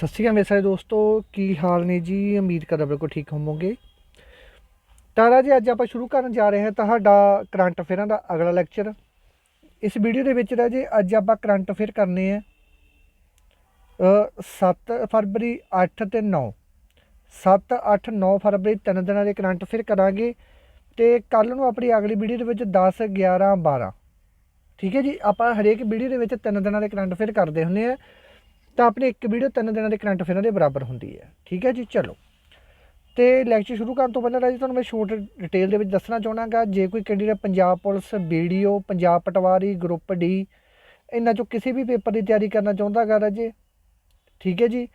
ਸਤਿ ਸ਼੍ਰੀ ਅਕਾਲ ਮੇਰੇ ਸਾਰੇ ਦੋਸਤੋ, ਕੀ ਹਾਲ ਨੇ ਜੀ? ਉਮੀਦ ਕਰਦਾ ਬਿਲਕੁਲ ਠੀਕ ਹੋਵੋਗੇ। ਤਾਂ ਰਾਜੀ ਅੱਜ ਆਪਾਂ ਸ਼ੁਰੂ ਕਰਨ ਜਾ ਰਹੇ ਹਾਂ ਤੁਹਾਡਾ ਕਰੰਟ ਅਫੇਅਰਾਂ ਦਾ ਅਗਲਾ ਲੈਕਚਰ। ਇਸ ਵੀਡੀਓ ਦੇ ਵਿੱਚ ਰਾਜੇ ਅੱਜ ਆਪਾਂ ਕਰੰਟ ਅਫੇਅਰ ਕਰਨੇ ਆ। 7 ਫਰਵਰੀ 8 ਤੇ 9 7 8 9 ਫਰਵਰੀ ਤਿੰਨ ਦਿਨਾਂ ਦੇ ਕਰੰਟ ਅਫੇਅਰ ਕਰਾਂਗੇ ਤੇ ਕੱਲ ਨੂੰ ਆਪਣੀ ਅਗਲੀ ਵੀਡੀਓ ਦੇ ਵਿੱਚ 10 11 12 ਠੀਕ ਹੈ ਜੀ, ਆਪਾਂ ਹਰੇਕ ਵੀਡੀਓ ਦੇ ਵਿੱਚ ਤਿੰਨ ਦਿਨਾਂ ਦੇ ਕਰੰਟ ਅਫੇਅਰ ਕਰਦੇ ਹੁੰਦੇ ਆ। ਤਾਂ ਆਪਣੀ ਇੱਕ ਵੀਡੀਓ ਤਿੰਨ ਦਿਨਾਂ ਦੇ ਕਰੰਟ ਅਫੇਅਰਾਂ ਦੇ ਬਰਾਬਰ ਹੁੰਦੀ ਹੈ। ਠੀਕ ਹੈ ਜੀ, ਚਲੋ। ਤੇ ਲੈਕਚਰ ਸ਼ੁਰੂ ਕਰਨ ਤੋਂ ਪਹਿਲਾਂ ਰਾਜੀ, ਤੁਹਾਨੂੰ ਮੈਂ ਸ਼ੋਰਟ ਡਿਟੇਲ ਦੇ ਵਿੱਚ ਦੱਸਣਾ ਚਾਹਣਾਗਾ ਜੇ ਕੋਈ candidate Punjab police VDO Punjab patwari group D ਇਹਨਾਂ ਚੋਂ ਕਿਸੇ ਵੀ ਪੇਪਰ ਦੀ ਤਿਆਰੀ ਕਰਨਾ ਚਾਹੁੰਦਾ ਚਾਹੁੰਦਾਗਾ ਰਾਜੇ? ਠੀਕ ਹੈ ਜੀ?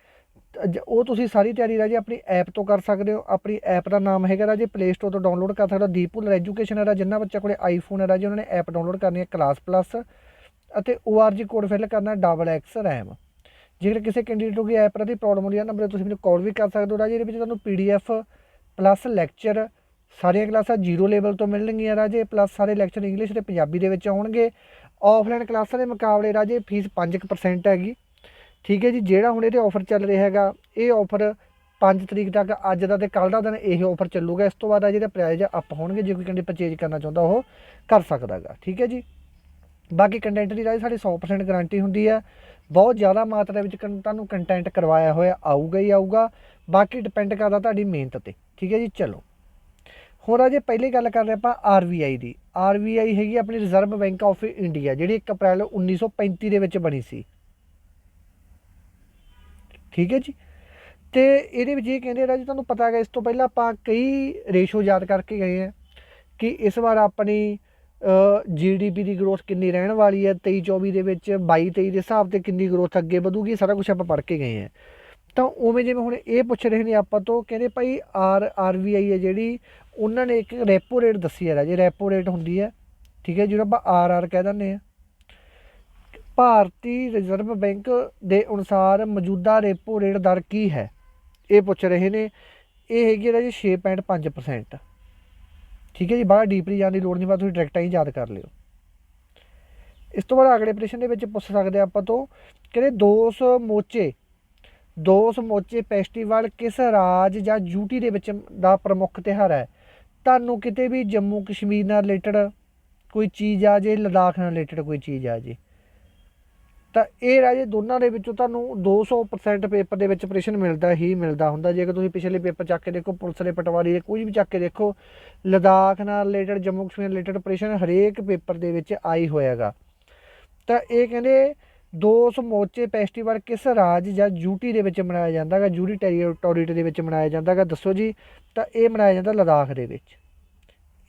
ਉਹ ਤੁਸੀਂ ਸਾਰੀ ਤਿਆਰੀ ਰਾਜੇ ਆਪਣੀ ਐਪ ਤੋਂ ਕਰ ਸਕਦੇ ਹੋ। ਆਪਣੀ ਐਪ ਦਾ ਨਾਮ ਹੈਗਾ ਰਾਜੇ ਪਲੇ ਸਟੋਰ ਤੋਂ ਡਾਊਨਲੋਡ ਕਰ ਸਕਦੇ। ਸਕਦਾ ਦੀਪੂਲ ਐਜੂਕੇਸ਼ਨ ਹੈ ਜਿੰਨਾ ਬੱਚਾ ਕੋਲੇ ਆਈਫੋਨ ਹੈ ਰਾਜੇ, ਉਹਨਾਂ ਨੇ ਐਪ ਡਾਊਨਲੋਡ ਕਰਨੀ ਹੈ ਕਲਾਸ ਪਲੱਸ ਅਤੇ ORG ਕੋਡ ਫਿਲ ਕਰਨਾ ਡਬਲ ਐਕਸ ਰੈਮ ਜੇਕਰ ਕਿਸੇ ਕੈਂਡੀਡੇਟ ਨੂੰ ਕੋਈ ਐਪ ਦੀ ਪ੍ਰੋਬਲਮ ਹੁੰਦੀ ਹੈ ਨੰਬਰ ਤੁਸੀਂ ਮੈਨੂੰ ਕਾਲ ਵੀ ਕਰ ਸਕਦੇ ਹੋ ਰਾਜੇ ਇਹਦੇ ਵਿੱਚ ਤੁਹਾਨੂੰ ਪੀਡੀਐਫ ਪਲੱਸ ਲੈਕਚਰ ਸਾਰੀਆਂ ਕਲਾਸਾਂ ਜ਼ੀਰੋ ਲੈਵਲ ਤੋਂ ਮਿਲਣਗੀਆਂ ਰਾਜੇ ਪਲੱਸ ਸਾਰੇ ਲੈਕਚਰ ਇੰਗਲਿਸ਼ ਤੇ ਪੰਜਾਬੀ ਦੇ ਵਿੱਚ ਆਉਣਗੇ। ਆਫਲਾਈਨ ਕਲਾਸਾਂ ਦੇ ਮੁਕਾਬਲੇ ਰਾਜੇ ਫੀਸ 5% ਹੈਗੀ। ਠੀਕ ਹੈ ਜੀ, ਜਿਹੜਾ ਹੁਣ ਇਹਦੇ ਆਫਰ ਚੱਲ ਰਿਹਾ ਹੈਗਾ, ਇਹ ਆਫਰ 5 ਤਰੀਕ ਤੱਕ, ਅੱਜ ਦਾ ਤੇ ਕੱਲ ਦਾ ਦਿਨ ਇਹ ਆਫਰ ਚੱਲੂਗਾ। ਇਸ ਤੋਂ ਬਾਅਦ ਆ ਜਿਹੜਾ ਪ੍ਰਾਈਜ਼ ਅਪ ਹੋਣਗੇ, ਜੇ ਕੋਈ ਕੈਂਡੀਡੇਟ ਪਰਚੇਜ ਕਰਨਾ ਚਾਹੁੰਦਾ, ਉਹ ਕਰ ਸਕਦਾਗਾ ਠੀਕ ਹੈ ਜੀ। ਬਾਕੀ ਕੰਟੈਂਟ ਦੀ ਰਾਜ, ਸਾਡੀ 100% ਗਾਰੰਟੀ ਹੁੰਦੀ ਹੈ। ਬਹੁਤ ਜ਼ਿਆਦਾ ਮਾਤਰਾ ਵਿੱਚ ਕੰ- ਤੁਹਾਨੂੰ ਕੰਟੈਂਟ ਕਰਵਾਇਆ ਹੋਇਆ, ਆਊਗਾ ਹੀ ਆਊਗਾ। ਬਾਕੀ ਡਿਪੈਂਡ ਕਰਦਾ ਤੁਹਾਡੀ ਮਿਹਨਤ ਤੇ। ਠੀਕ ਹੈ ਜੀ, ਚਲੋ। ਹੁਣ ਅਜੇ ਪਹਿਲੀ ਗੱਲ ਕਰ ਰਹੇ ਆਪਾਂ ਆਰਬੀਆਈ ਦੀ। ਆਰਬੀਆਈ ਹੈਗੀ ਆਪਣੀ ਰਿਜ਼ਰਵ ਬੈਂਕ ਆਫ ਇੰਡੀਆ ਜਿਹੜੀ 1 ਅਪ੍ਰੈਲ 1935 ਦੇ ਵਿੱਚ ਬਣੀ ਸੀ। ਠੀਕ ਹੈ ਜੀ? ਤੇ ਇਹਦੇ ਵਿੱਚ ਇਹ ਕਹਿੰਦੇ ਰਾਜ, ਤੁਹਾਨੂੰ ਪਤਾ ਹੈ ਇਸ ਤੋਂ ਪਹਿਲਾਂ ਆਪਾਂ ਕਈ ਰੇਸ਼ੋ ਯਾਦ ਕਰਕੇ ਗਏ ਆ ਕਿ ਇਸ ਵਾਰ ਆਪਣੀ ਜੀਡੀਪੀ ਦੀ ਗਰੋਥ ਕਿੰਨੀ ਰਹਿਣ ਵਾਲੀ ਹੈ? 23 24 ਦੇ ਵਿੱਚ 22 23 ਦੇ ਹਿਸਾਬ ਤੇ ਕਿੰਨੀ ਗਰੋਥ ਅੱਗੇ ਵਧੂਗੀ? ਸਾਰਾ ਕੁਝ ਆਪਾਂ ਪੜ੍ਹ ਕੇ ਗਏ ਆ ਤਾਂ ਉਵੇਂ ਜਿਵੇਂ ਹੁਣ ਇਹ ਪੁੱਛ ਰਹੇ ਨੇ ਆਪਾਂ ਤੋਂ, ਕਹਿੰਦੇ ਭਾਈ ਆਰ ਆਰਬੀਆਈ ਹੈ ਜਿਹੜੀ, ਉਹਨਾਂ ਨੇ ਇੱਕ ਰੈਪੋ ਰੇਟ ਦੱਸੀ ਹੈ ਰਾਜੇ। ਰੈਪੋ ਰੇਟ ਹੁੰਦੀ ਹੈ, ਠੀਕ ਹੈ, ਜਿਹਨੂੰ ਆਪਾਂ ਆਰ ਆਰ ਕਹਿ ਦਿੰਦੇ ਆ ਭਾਰਤੀ ਰਿਜ਼ਰਵ ਬੈਂਕ ਦੇ ਅਨੁਸਾਰ ਮੌਜੂਦਾ ਰੈਪੋ ਰੇਟ ਦਰ ਕੀ ਹੈ? ਇਹ ਪੁੱਛ ਰਹੇ ਨੇ। ਇਹ ਹੈਗੀ ਹੈ ਜੀ 6.5% ਠੀਕ ਹੈ ਜੀ, ਬਾਹਰ ਡੀਪਲੀ ਜਾਣ ਦੀ ਲੋੜ ਨਹੀਂ ਬਾ ਤੁਸੀਂ ਡਾਇਰੈਕਟ ਹੀ ਯਾਦ ਕਰ ਲਿਓ। ਇਸ ਤੋਂ ਬਾਅਦ ਅਗਲੇ ਪ੍ਰਸ਼ਨ ਦੇ ਵਿੱਚ ਪੁੱਛ ਸਕਦੇ ਆਪਾਂ ਤੋਂ, ਕਹਿੰਦੇ ਦੋਸ ਮੋਚੇ ਦੋਸ ਮੋਚੇ ਫੈਸਟੀਵਲ ਕਿਸ ਰਾਜ ਜਾਂ ਯੂਟੀ ਦੇ ਵਿੱਚ ਦਾ ਪ੍ਰਮੁੱਖ ਤਿਉਹਾਰ ਹੈ? ਤੁਹਾਨੂੰ ਕਿਤੇ ਵੀ ਜੰਮੂ ਕਸ਼ਮੀਰ ਨਾਲ ਰਿਲੇਟਡ ਕੋਈ ਚੀਜ਼ ਆ ਜੇ, ਲਦਾਖ ਨਾਲ ਰਿਲੇਟਡ ਕੋਈ ਚੀਜ਼ ਆ ਜੇ। ਤਾਂ ਇਹ ਰਾਜੇ ਦੋਨਾਂ ਦੇ ਵਿੱਚੋਂ ਤੁਹਾਨੂੰ 200% ਪੇਪਰ ਦੇ ਵਿੱਚ ਪ੍ਰਸ਼ਨ ਮਿਲਦਾ ਹੀ ਮਿਲਦਾ ਹੁੰਦਾ। ਜੇਕਰ ਤੁਸੀਂ ਪਿਛਲੇ ਪੇਪਰ ਚੱਕ ਕੇ ਦੇਖੋ, ਪੁਲਿਸ ਦੇ ਪਟਵਾਰੀ ਦੇ ਕੋਈ ਵੀ ਚੱਕ ਕੇ ਦੇਖੋ, ਲਦਾਖ ਨਾਲ ਰਿਲੇਟਡ ਜੰਮੂ ਕਸ਼ਮੀਰ ਰਿਲੇਟਡ ਪ੍ਰਸ਼ਨ ਹਰੇਕ ਪੇਪਰ ਦੇ ਵਿੱਚ ਆਈ ਹੋਇਆਗਾ। ਤਾਂ ਇਹ ਕਹਿੰਦੇ ਦੋ ਸਮੋਚੇ ਫੈਸਟੀਵਲ ਕਿਸ ਰਾਜ ਜਾਂ ਯੂਟੀ ਦੇ ਵਿੱਚ ਮਨਾਇਆ ਜਾਂਦਾ ਜਾਂਦਾਗਾ ਯੂਟੀ ਟੈਰੀਟੋਰੀ ਦੇ ਵਿੱਚ ਮਨਾਇਆ ਜਾਂਦਾ ਜਾਂਦਾਗਾ, ਦੱਸੋ ਜੀ। ਤਾਂ ਇਹ ਮਨਾਇਆ ਜਾਂਦਾ ਲਦਾਖ ਦੇ ਵਿੱਚ।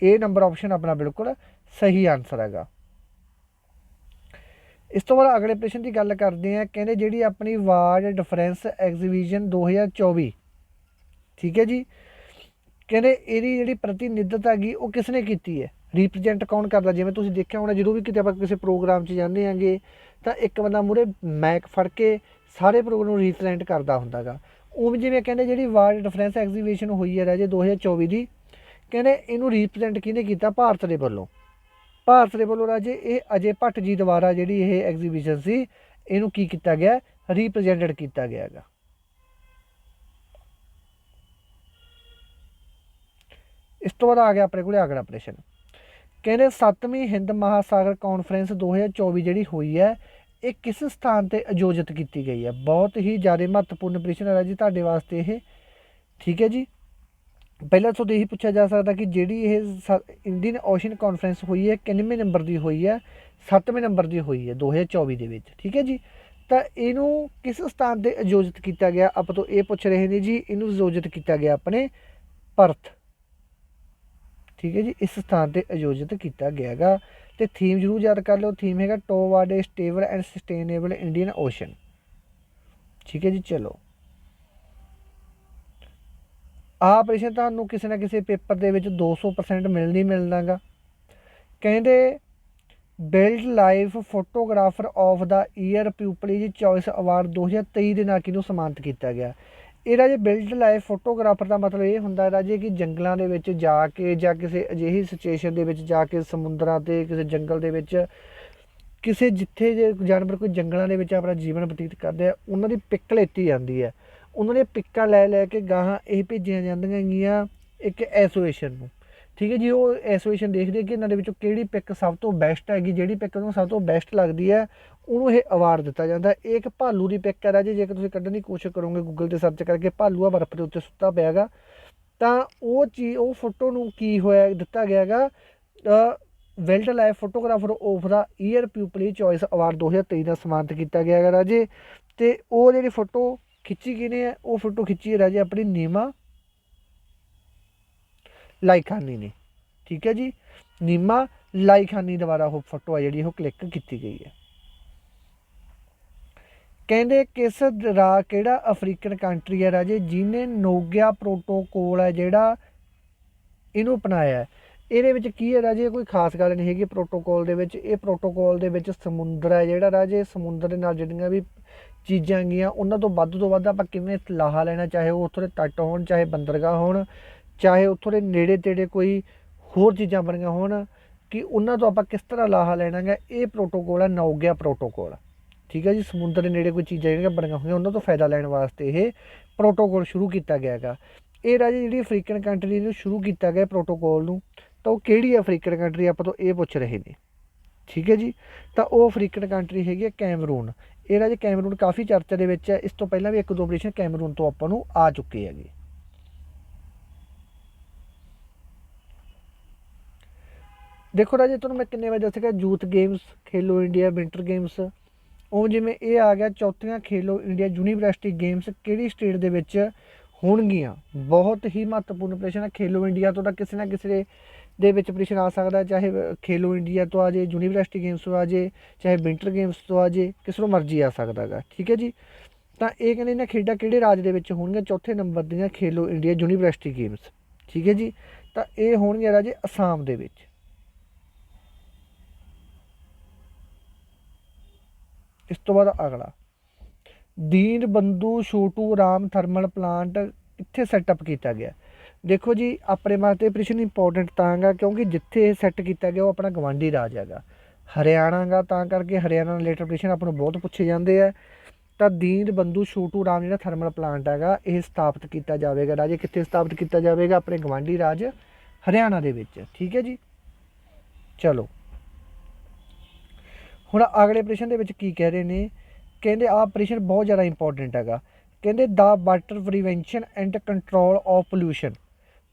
ਇਹ ਨੰਬਰ ਆਪਸ਼ਨ ਆਪਣਾ ਬਿਲਕੁਲ ਸਹੀ ਆਨਸਰ ਹੈਗਾ। ਇਸ ਤੋਂ ਬਾਅਦ ਅਗਲੇ ਪ੍ਰਸ਼ਨ ਦੀ ਗੱਲ ਕਰਦੇ ਆ ਕਹਿੰਦੇ ਜਿਹੜੀ ਆਪਣੀ ਵਾਰਡ ਡਿਫਰੈਂਸ ਐਗਜ਼ੀਬਿਸ਼ਨ 2024 ਠੀਕ ਹੈ ਜੀ? ਕਹਿੰਦੇ ਇਹਦੀ ਜਿਹੜੀ ਪ੍ਰਤੀਨਿਧਤਾ ਹੈਗੀ, ਉਹ ਕਿਸ ਨੇ ਕੀਤੀ ਹੈ? ਰਿਪਰੈਜ਼ੈਂਟ ਕੌਣ ਕਰਦਾ? ਜਿਵੇਂ ਤੁਸੀਂ ਦੇਖਿਆ ਹੋਣਾ, ਜਦੋਂ ਵੀ ਕਿਤੇ ਆਪਾਂ ਕਿਸੇ ਪ੍ਰੋਗਰਾਮ 'ਚ ਜਾਂਦੇ ਆਂਗੇ ਤਾਂ ਇੱਕ ਬੰਦਾ ਮੂਰੇ ਮੈਕ ਫੜ ਕੇ ਸਾਰੇ ਪ੍ਰੋਗਰਾਮ ਨੂੰ ਰਿਪਰੈਜ਼ੈਂਟ ਕਰਦਾ ਹੁੰਦਾਗਾ। ਉਵੇਂ ਜਿਵੇਂ ਕਹਿੰਦੇ ਜਿਹੜੀ ਵਾਰਡ ਡਿਫਰੈਂਸ ਐਗਜ਼ੀਬਿਸ਼ਨ ਹੋਈ ਹੈ ਰਾਜੇ 2024 ਦੀ, ਕਹਿੰਦੇ ਇਹਨੂੰ ਰਿਪਰੈਜ਼ੈਂਟ ਕਿਹਨੇ ਕੀਤਾ? ਭਾਰਤ ਦੇ ਵੱਲੋਂ। ਭਾਰਤ ਦੇ ਵੱਲੋਂ ਰਾਜੇ, ਇਹ ਅਜੇ ਭੱਟ ਜੀ ਦੁਆਰਾ ਜਿਹੜੀ ਇਹ ਐਗਜ਼ੀਬਿਸ਼ਨ ਸੀ, ਇਹਨੂੰ ਕੀ ਕੀਤਾ ਗਿਆ? ਰਿਪਰੈਜ਼ੈਂਟਡ ਕੀਤਾ ਗਿਆ ਹੈਗਾ। ਇਸ ਤੋਂ ਬਾਅਦ ਆ ਗਿਆ ਆਪਣੇ ਕੋਲੇ ਅਗਲਾ ਪ੍ਰਸ਼ਨ ਕਹਿੰਦੇ 7ਵੀਂ ਹਿੰਦ ਮਹਾਸਾਗਰ ਕਾਨਫਰੰਸ 2024 ਜਿਹੜੀ ਹੋਈ ਹੈ, ਇਹ ਕਿਸ ਸਥਾਨ ਤੇ ਆਯੋਜਿਤ ਕੀਤੀ ਗਈ ਹੈ? ਬਹੁਤ ਹੀ ਜ਼ਿਆਦਾ ਮਹੱਤਵਪੂਰਨ ਪ੍ਰਸ਼ਨ ਹੈ ਜੀ ਤੁਹਾਡੇ ਵਾਸਤੇ ਇਹ। ਠੀਕ ਹੈ ਜੀ? ਪਹਿਲਾਂ ਤੋਂ ਇਹੀ ਪੁੱਛਿਆ ਜਾ ਸਕਦਾ ਕਿ ਜਿਹੜੀ ਇਹ ਇੰਡੀਅਨ ਓਸ਼ਨ ਕਾਨਫਰੰਸ ਹੋਈ ਹੈ ਕਿੰਨਵੇਂ ਨੰਬਰ ਦੀ ਹੋਈ ਹੈ? 7ਵੇਂ ਨੰਬਰ ਦੀ ਹੋਈ ਹੈ 2024 ਦੇ ਵਿੱਚ, ਠੀਕ ਹੈ ਜੀ? ਤਾਂ ਇਹਨੂੰ ਕਿਸ ਸਥਾਨ ਤੇ ਆਯੋਜਿਤ ਕੀਤਾ ਗਿਆ? ਆਪਾਂ ਤੋਂ ਇਹ ਪੁੱਛ ਰਹੇ ਨੇ ਜੀ, ਇਹਨੂੰ ਆਯੋਜਿਤ ਕੀਤਾ ਗਿਆ ਆਪਣੇ ਪਰਥ। ਠੀਕ ਹੈ ਜੀ, ਇਸ ਸਥਾਨ ਤੇ ਆਯੋਜਿਤ ਕੀਤਾ ਗਿਆ ਹੈਗਾ ਤੇ ਥੀਮ ਜਰੂਰ ਯਾਦ ਕਰ ਲਓ ਥੀਮ ਹੈਗਾ toward a stable and sustainable Indian Ocean ਠੀਕ ਹੈ ਜੀ, ਚਲੋ। ਆ ਪ੍ਰਸ਼ਨ ਤੁਹਾਨੂੰ ਕਿਸੇ ਨਾ ਕਿਸੇ ਪੇਪਰ ਦੇ ਵਿੱਚ 200% ਮਿਲਣੀ ਮਿਲਣਾਗਾ ਕਹਿੰਦੇ wildlife photographer of the year people's choice award 2023 ਦੇ ਨਾਲ ਕਿਹਨੂੰ ਸਨਮਾਨਿਤ ਕੀਤਾ ਗਿਆ? ਇਹਦਾ ਜੇ ਬਿਲਡ ਲਾਈਫ ਫੋਟੋਗ੍ਰਾਫਰ ਦਾ ਮਤਲਬ ਇਹ ਹੁੰਦਾ ਹੈ ਜੀ ਕਿ ਜੰਗਲਾਂ ਦੇ ਵਿੱਚ ਜਾ ਕੇ ਜਾਂ ਕਿਸੇ ਅਜਿਹੀ ਸਿਚੁਏਸ਼ਨ ਦੇ ਵਿੱਚ ਜਾ ਕੇ ਸਮੁੰਦਰਾਂ ਤੇ, ਕਿਸੇ ਜੰਗਲ ਦੇ ਵਿੱਚ, ਕਿਸੇ ਜਿੱਥੇ ਜੇ ਜਾਨਵਰ ਕੋਈ ਜੰਗਲਾਂ ਦੇ ਵਿੱਚ ਆਪਣਾ ਜੀਵਨ ਬਤੀਤ ਕਰਦੇ ਆ, ਉਹਨਾਂ ਦੀ ਪਿੱਕ ਲੈਤੀ ਜਾਂਦੀ ਹੈ। ਉਹਨਾਂ ਦੀਆਂ ਪਿੱਕਾਂ ਲੈ ਲੈ ਕੇ ਗਾਹਾਂ ਇਹ ਭੇਜੀਆਂ ਜਾਂਦੀਆਂ ਹੈਗੀਆਂ ਇੱਕ ਐਸੋਸੀਏਸ਼ਨ ਨੂੰ। ਠੀਕ ਹੈ ਜੀ, ਉਹ ਐਸੋਸੀਏਸ਼ਨ ਦੇਖਦੇ ਕਿ ਇਹਨਾਂ ਦੇ ਵਿੱਚੋਂ ਕਿਹੜੀ ਪਿੱਕ ਸਭ ਤੋਂ ਬੈਸਟ ਹੈਗੀ, ਜਿਹੜੀ ਪਿੱਕ ਉਹਨੂੰ ਸਭ ਤੋਂ ਬੈਸਟ ਲੱਗਦੀ ਹੈ, ਉਹਨੂੰ ਇਹ ਅਵਾਰਡ ਦਿੱਤਾ ਜਾਂਦਾ। ਇਹ ਇੱਕ ਭਾਲੂ ਦੀ ਪਿੱਕ ਹੈ ਰਾਜੇ, ਜੇਕਰ ਤੁਸੀਂ ਕੱਢਣ ਦੀ ਕੋਸ਼ਿਸ਼ ਕਰੋਗੇ ਗੂਗਲ ਤੇ ਸਰਚ ਕਰਕੇ ਭਾਲੂ ਆ ਬਰਫ਼ ਦੇ ਉੱਤੇ ਸੁੱਤਾ ਪਿਆਗਾ ਤਾਂ ਉਹ ਚੀ, ਉਹ ਫੋਟੋ ਨੂੰ ਕੀ ਹੋਇਆ, ਦਿੱਤਾ ਗਿਆਗਾ wildlife photographer of the year people choice award 2023 ਦਾ ਸਨਮਾਨਿਤ ਕੀਤਾ ਗਿਆ ਹੈਗਾ ਰਾਜੇ, ਤੇ ਉਹ ਜਿਹੜੀ ਫੋਟੋ ਖਿੱਚੀ ਕਿਨੇ ਹੈ ਉਹ ਫੋਟੋ ਖਿੱਚੀ ਹੈ ਰਾਜੇ ਆਪਣੀ ਨੀਮਾ। ਲਾਈਖਾਨੀ ਨੇ, ਠੀਕ ਹੈ ਜੀ? ਨੀਮਾ, ਲਾਈਖਾਨੀ ਦੁਆਰਾ ਉਹ ਫੋਟੋ ਆ ਜਿਹੜੀ, ਉਹ ਕਲਿੱਕ ਕੀਤੀ ਗਈ ਹੈ। ਕਹਿੰਦੇ ਕਿਸ ਰਾ, ਕਿਹੜਾ ਅਫਰੀਕਨ ਕੰਟਰੀ ਹੈ ਰਾਜੇ, ਜਿਹਨੇ ਨੋਗਿਆ ਪ੍ਰੋਟੋਕੋਲ ਹੈ ਜਿਹੜਾ ਇਹਨੂੰ ਅਪਣਾਇਆ ਇਹਦੇ ਵਿੱਚ ਕੀ ਹੈ ਰਾਜੇ? ਕੋਈ ਖਾਸ ਗੱਲ ਨਹੀਂ ਹੈਗੀ ਪ੍ਰੋਟੋਕੋਲ ਦੇ ਵਿੱਚ। ਇਹ ਪ੍ਰੋਟੋਕੋਲ ਦੇ ਵਿੱਚ ਸਮੁੰਦਰ ਹੈ ਜਿਹੜਾ ਰਾਜੇ। ਸਮੁੰਦਰ ਦੇ ਨਾਲ ਜਿਹੜੀਆਂ ਵੀ ਚੀਜ਼ਾਂ ਗੀਆਂ ਉਹਨਾਂ ਤੋਂ ਵੱਧ ਤੋਂ ਵੱਧ ਆਪਾਂ ਕਿਵੇਂ ਲਾਹਾ ਲੈਣਾ? ਚਾਹੇ ਉਹ ਉੱਥੋਂ ਦੇ ਤੱਟ ਹੋਣ, ਚਾਹੇ ਬੰਦਰਗਾਹ ਹੋਣ, ਚਾਹੇ ਉੱਥੋਂ ਦੇ ਨੇੜੇ ਤੇੜੇ ਕੋਈ ਹੋਰ ਚੀਜ਼ਾਂ ਬਣੀਆਂ ਹੋਣ, ਕਿ ਉਹਨਾਂ ਤੋਂ ਆਪਾਂ ਕਿਸ ਤਰ੍ਹਾਂ ਲਾਹਾ ਲੈਣਾ ਗਾ ਇਹ ਪ੍ਰੋਟੋਕੋਲ ਹੈ, ਨੌਗਿਆ ਪ੍ਰੋਟੋਕੋਲ ਠੀਕ ਹੈ ਜੀ? ਸਮੁੰਦਰ ਦੇ ਨੇੜੇ ਕੋਈ ਚੀਜ਼ਾਂ ਜਿਹੜੀਆਂ ਬਣੀਆਂ ਹੋਈਆਂ, ਉਹਨਾਂ ਤੋਂ ਫਾਇਦਾ ਲੈਣ ਵਾਸਤੇ ਇਹ ਪ੍ਰੋਟੋਕੋਲ ਸ਼ੁਰੂ ਕੀਤਾ ਗਿਆ ਹੈਗਾ ਇਹ ਰਾਜੇ ਜਿਹੜੀ ਅਫਰੀਕਨ ਕੰਟਰੀ ਨੂੰ ਸ਼ੁਰੂ ਕੀਤਾ ਗਿਆ ਪ੍ਰੋਟੋਕੋਲ ਨੂੰ। ਤਾਂ ਉਹ ਕਿਹੜੀ ਅਫਰੀਕਨ ਕੰਟਰੀ? ਆਪਾਂ ਤੋਂ ਇਹ ਪੁੱਛ ਰਹੇ ਨੇ। ਠੀਕ ਹੈ ਜੀ? ਤਾਂ ਉਹ ਅਫਰੀਕਨ ਕੰਟਰੀ ਹੈਗੀ ਹੈ ਕੈਮਰੂਨ। ਇਹ ਰਾਜੇ ਕੈਮਰੂਨ ਕਾਫੀ ਚਰਚਾ ਦੇ ਵਿੱਚ ਹੈ, ਇਸ ਤੋਂ ਪਹਿਲਾਂ ਵੀ ਇੱਕ ਦੋ ਆਪਰੇਸ਼ਨ ਕੈਮਰੂਨ ਤੋਂ ਆਪਾਂ ਨੂੰ ਆ ਚੁੱਕੇ ਹੈਗੇ। ਦੇਖੋ ਰਾਜੇ, ਤੁਹਾਨੂੰ ਮੈਂ ਕਿੰਨੇ ਵਜੇ ਦੱਸਿਆ, youth games, Khelo India, winter games. ਉਹ ਜਿਵੇਂ ਇਹ ਆ ਗਿਆ, ਚੌਥੀਆਂ ਖੇਲੋ ਇੰਡੀਆ ਯੂਨੀਵਰਸਿਟੀ ਗੇਮਸ ਕਿਹੜੀ ਸਟੇਟ ਦੇ ਵਿੱਚ ਹੋਣਗੀਆਂ? ਬਹੁਤ ਹੀ ਮਹੱਤਵਪੂਰਨ ਪ੍ਰਸ਼ਨ ਹੈ ਖੇਲੋ ਇੰਡੀਆ ਤੋਂ ਤਾਂ ਕਿਸੇ ਨਾ ਕਿਸੇ ਦੇ ਵਿੱਚ ਪ੍ਰਸ਼ਨ ਆ ਸਕਦਾ, ਚਾਹੇ ਖੇਲੋ ਇੰਡੀਆ ਤੋਂ ਆ ਜੇ ਯੂਨੀਵਰਸਿਟੀ ਗੇਮਸ ਤੋਂ ਆ ਜੇ ਚਾਹੇ ਵਿੰਟਰ ਗੇਮਸ ਤੋਂ ਆ ਜੇ ਕਿਸੇ ਨੂੰ ਮਰਜ਼ੀ ਆ ਸਕਦਾ ਹੈਗਾ ਠੀਕ ਹੈ ਜੀ? ਤਾਂ ਇਹ ਕਹਿੰਦੇ ਇਹਨਾਂ ਖੇਡਾਂ ਕਿਹੜੇ ਰਾਜ ਦੇ ਵਿੱਚ ਹੋਣਗੀਆਂ? ਚੌਥੇ ਨੰਬਰ ਦੀਆਂ ਖੇਲੋ ਇੰਡੀਆ ਯੂਨੀਵਰਸਿਟੀ ਗੇਮਸ ਠੀਕ ਹੈ ਜੀ? ਤਾਂ ਇਹ ਹੋਣਗੀਆਂ ਰਾਜੇ ਅਸਾਮ ਦੇ ਵਿੱਚ। ਇਸ ਤੋਂ ਬਾਅਦ ਅਗਲਾ। ਦੀਨ ਬੰਧੂ ਛੋਟੂ ਰਾਮ ਥਰਮਲ ਪਲਾਂਟ ਕਿੱਥੇ ਸੈਟਅਪ ਕੀਤਾ ਗਿਆ? ਦੇਖੋ ਜੀ, ਆਪਣੇ ਵਾਸਤੇ ਪ੍ਰਸ਼ਨ ਇੰਪੋਰਟੈਂਟ ਤਾਂ ਗਾ ਕਿਉਂਕਿ ਜਿੱਥੇ ਇਹ ਸੈੱਟ ਕੀਤਾ ਗਿਆ, ਉਹ ਆਪਣਾ ਗਵਾਂਢੀ ਰਾਜ ਹੈਗਾ। ਹਰਿਆਣਾ ਗਾ ਤਾਂ ਕਰਕੇ ਹਰਿਆਣਾ ਰਿਲੇਟਡ ਪ੍ਰਸ਼ਨ ਆਪਾਂ ਨੂੰ ਬਹੁਤ ਪੁੱਛੇ ਜਾਂਦੇ ਆ। ਤਾਂ ਦੀਨ ਬੰਧੂ ਛੋਟੂ ਰਾਮ ਜਿਹੜਾ ਥਰਮਲ ਪਲਾਂਟ ਹੈਗਾ, ਇਹ ਸਥਾਪਿਤ ਕੀਤਾ ਜਾਵੇਗਾ। ਰਾਜੇ ਕਿੱਥੇ ਸਥਾਪਿਤ ਕੀਤਾ ਜਾਵੇਗਾ? ਆਪਣੇ ਗਵਾਂਢੀ ਰਾਜ ਹਰਿਆਣਾ ਦੇ ਵਿੱਚ। ਠੀਕ ਹੈ ਜੀ? ਚਲੋ। ਹੁਣ ਅਗਲੇ ਪ੍ਰਸ਼ਨ ਦੇ ਵਿੱਚ ਕੀ ਕਹਿ ਰਹੇ ਨੇ? ਕਹਿੰਦੇ ਆਹ ਪ੍ਰਸ਼ਨ ਬਹੁਤ ਜ਼ਿਆਦਾ ਇੰਪੋਰਟੈਂਟ ਹੈਗਾ। ਕਹਿੰਦੇ the water prevention and control of pollution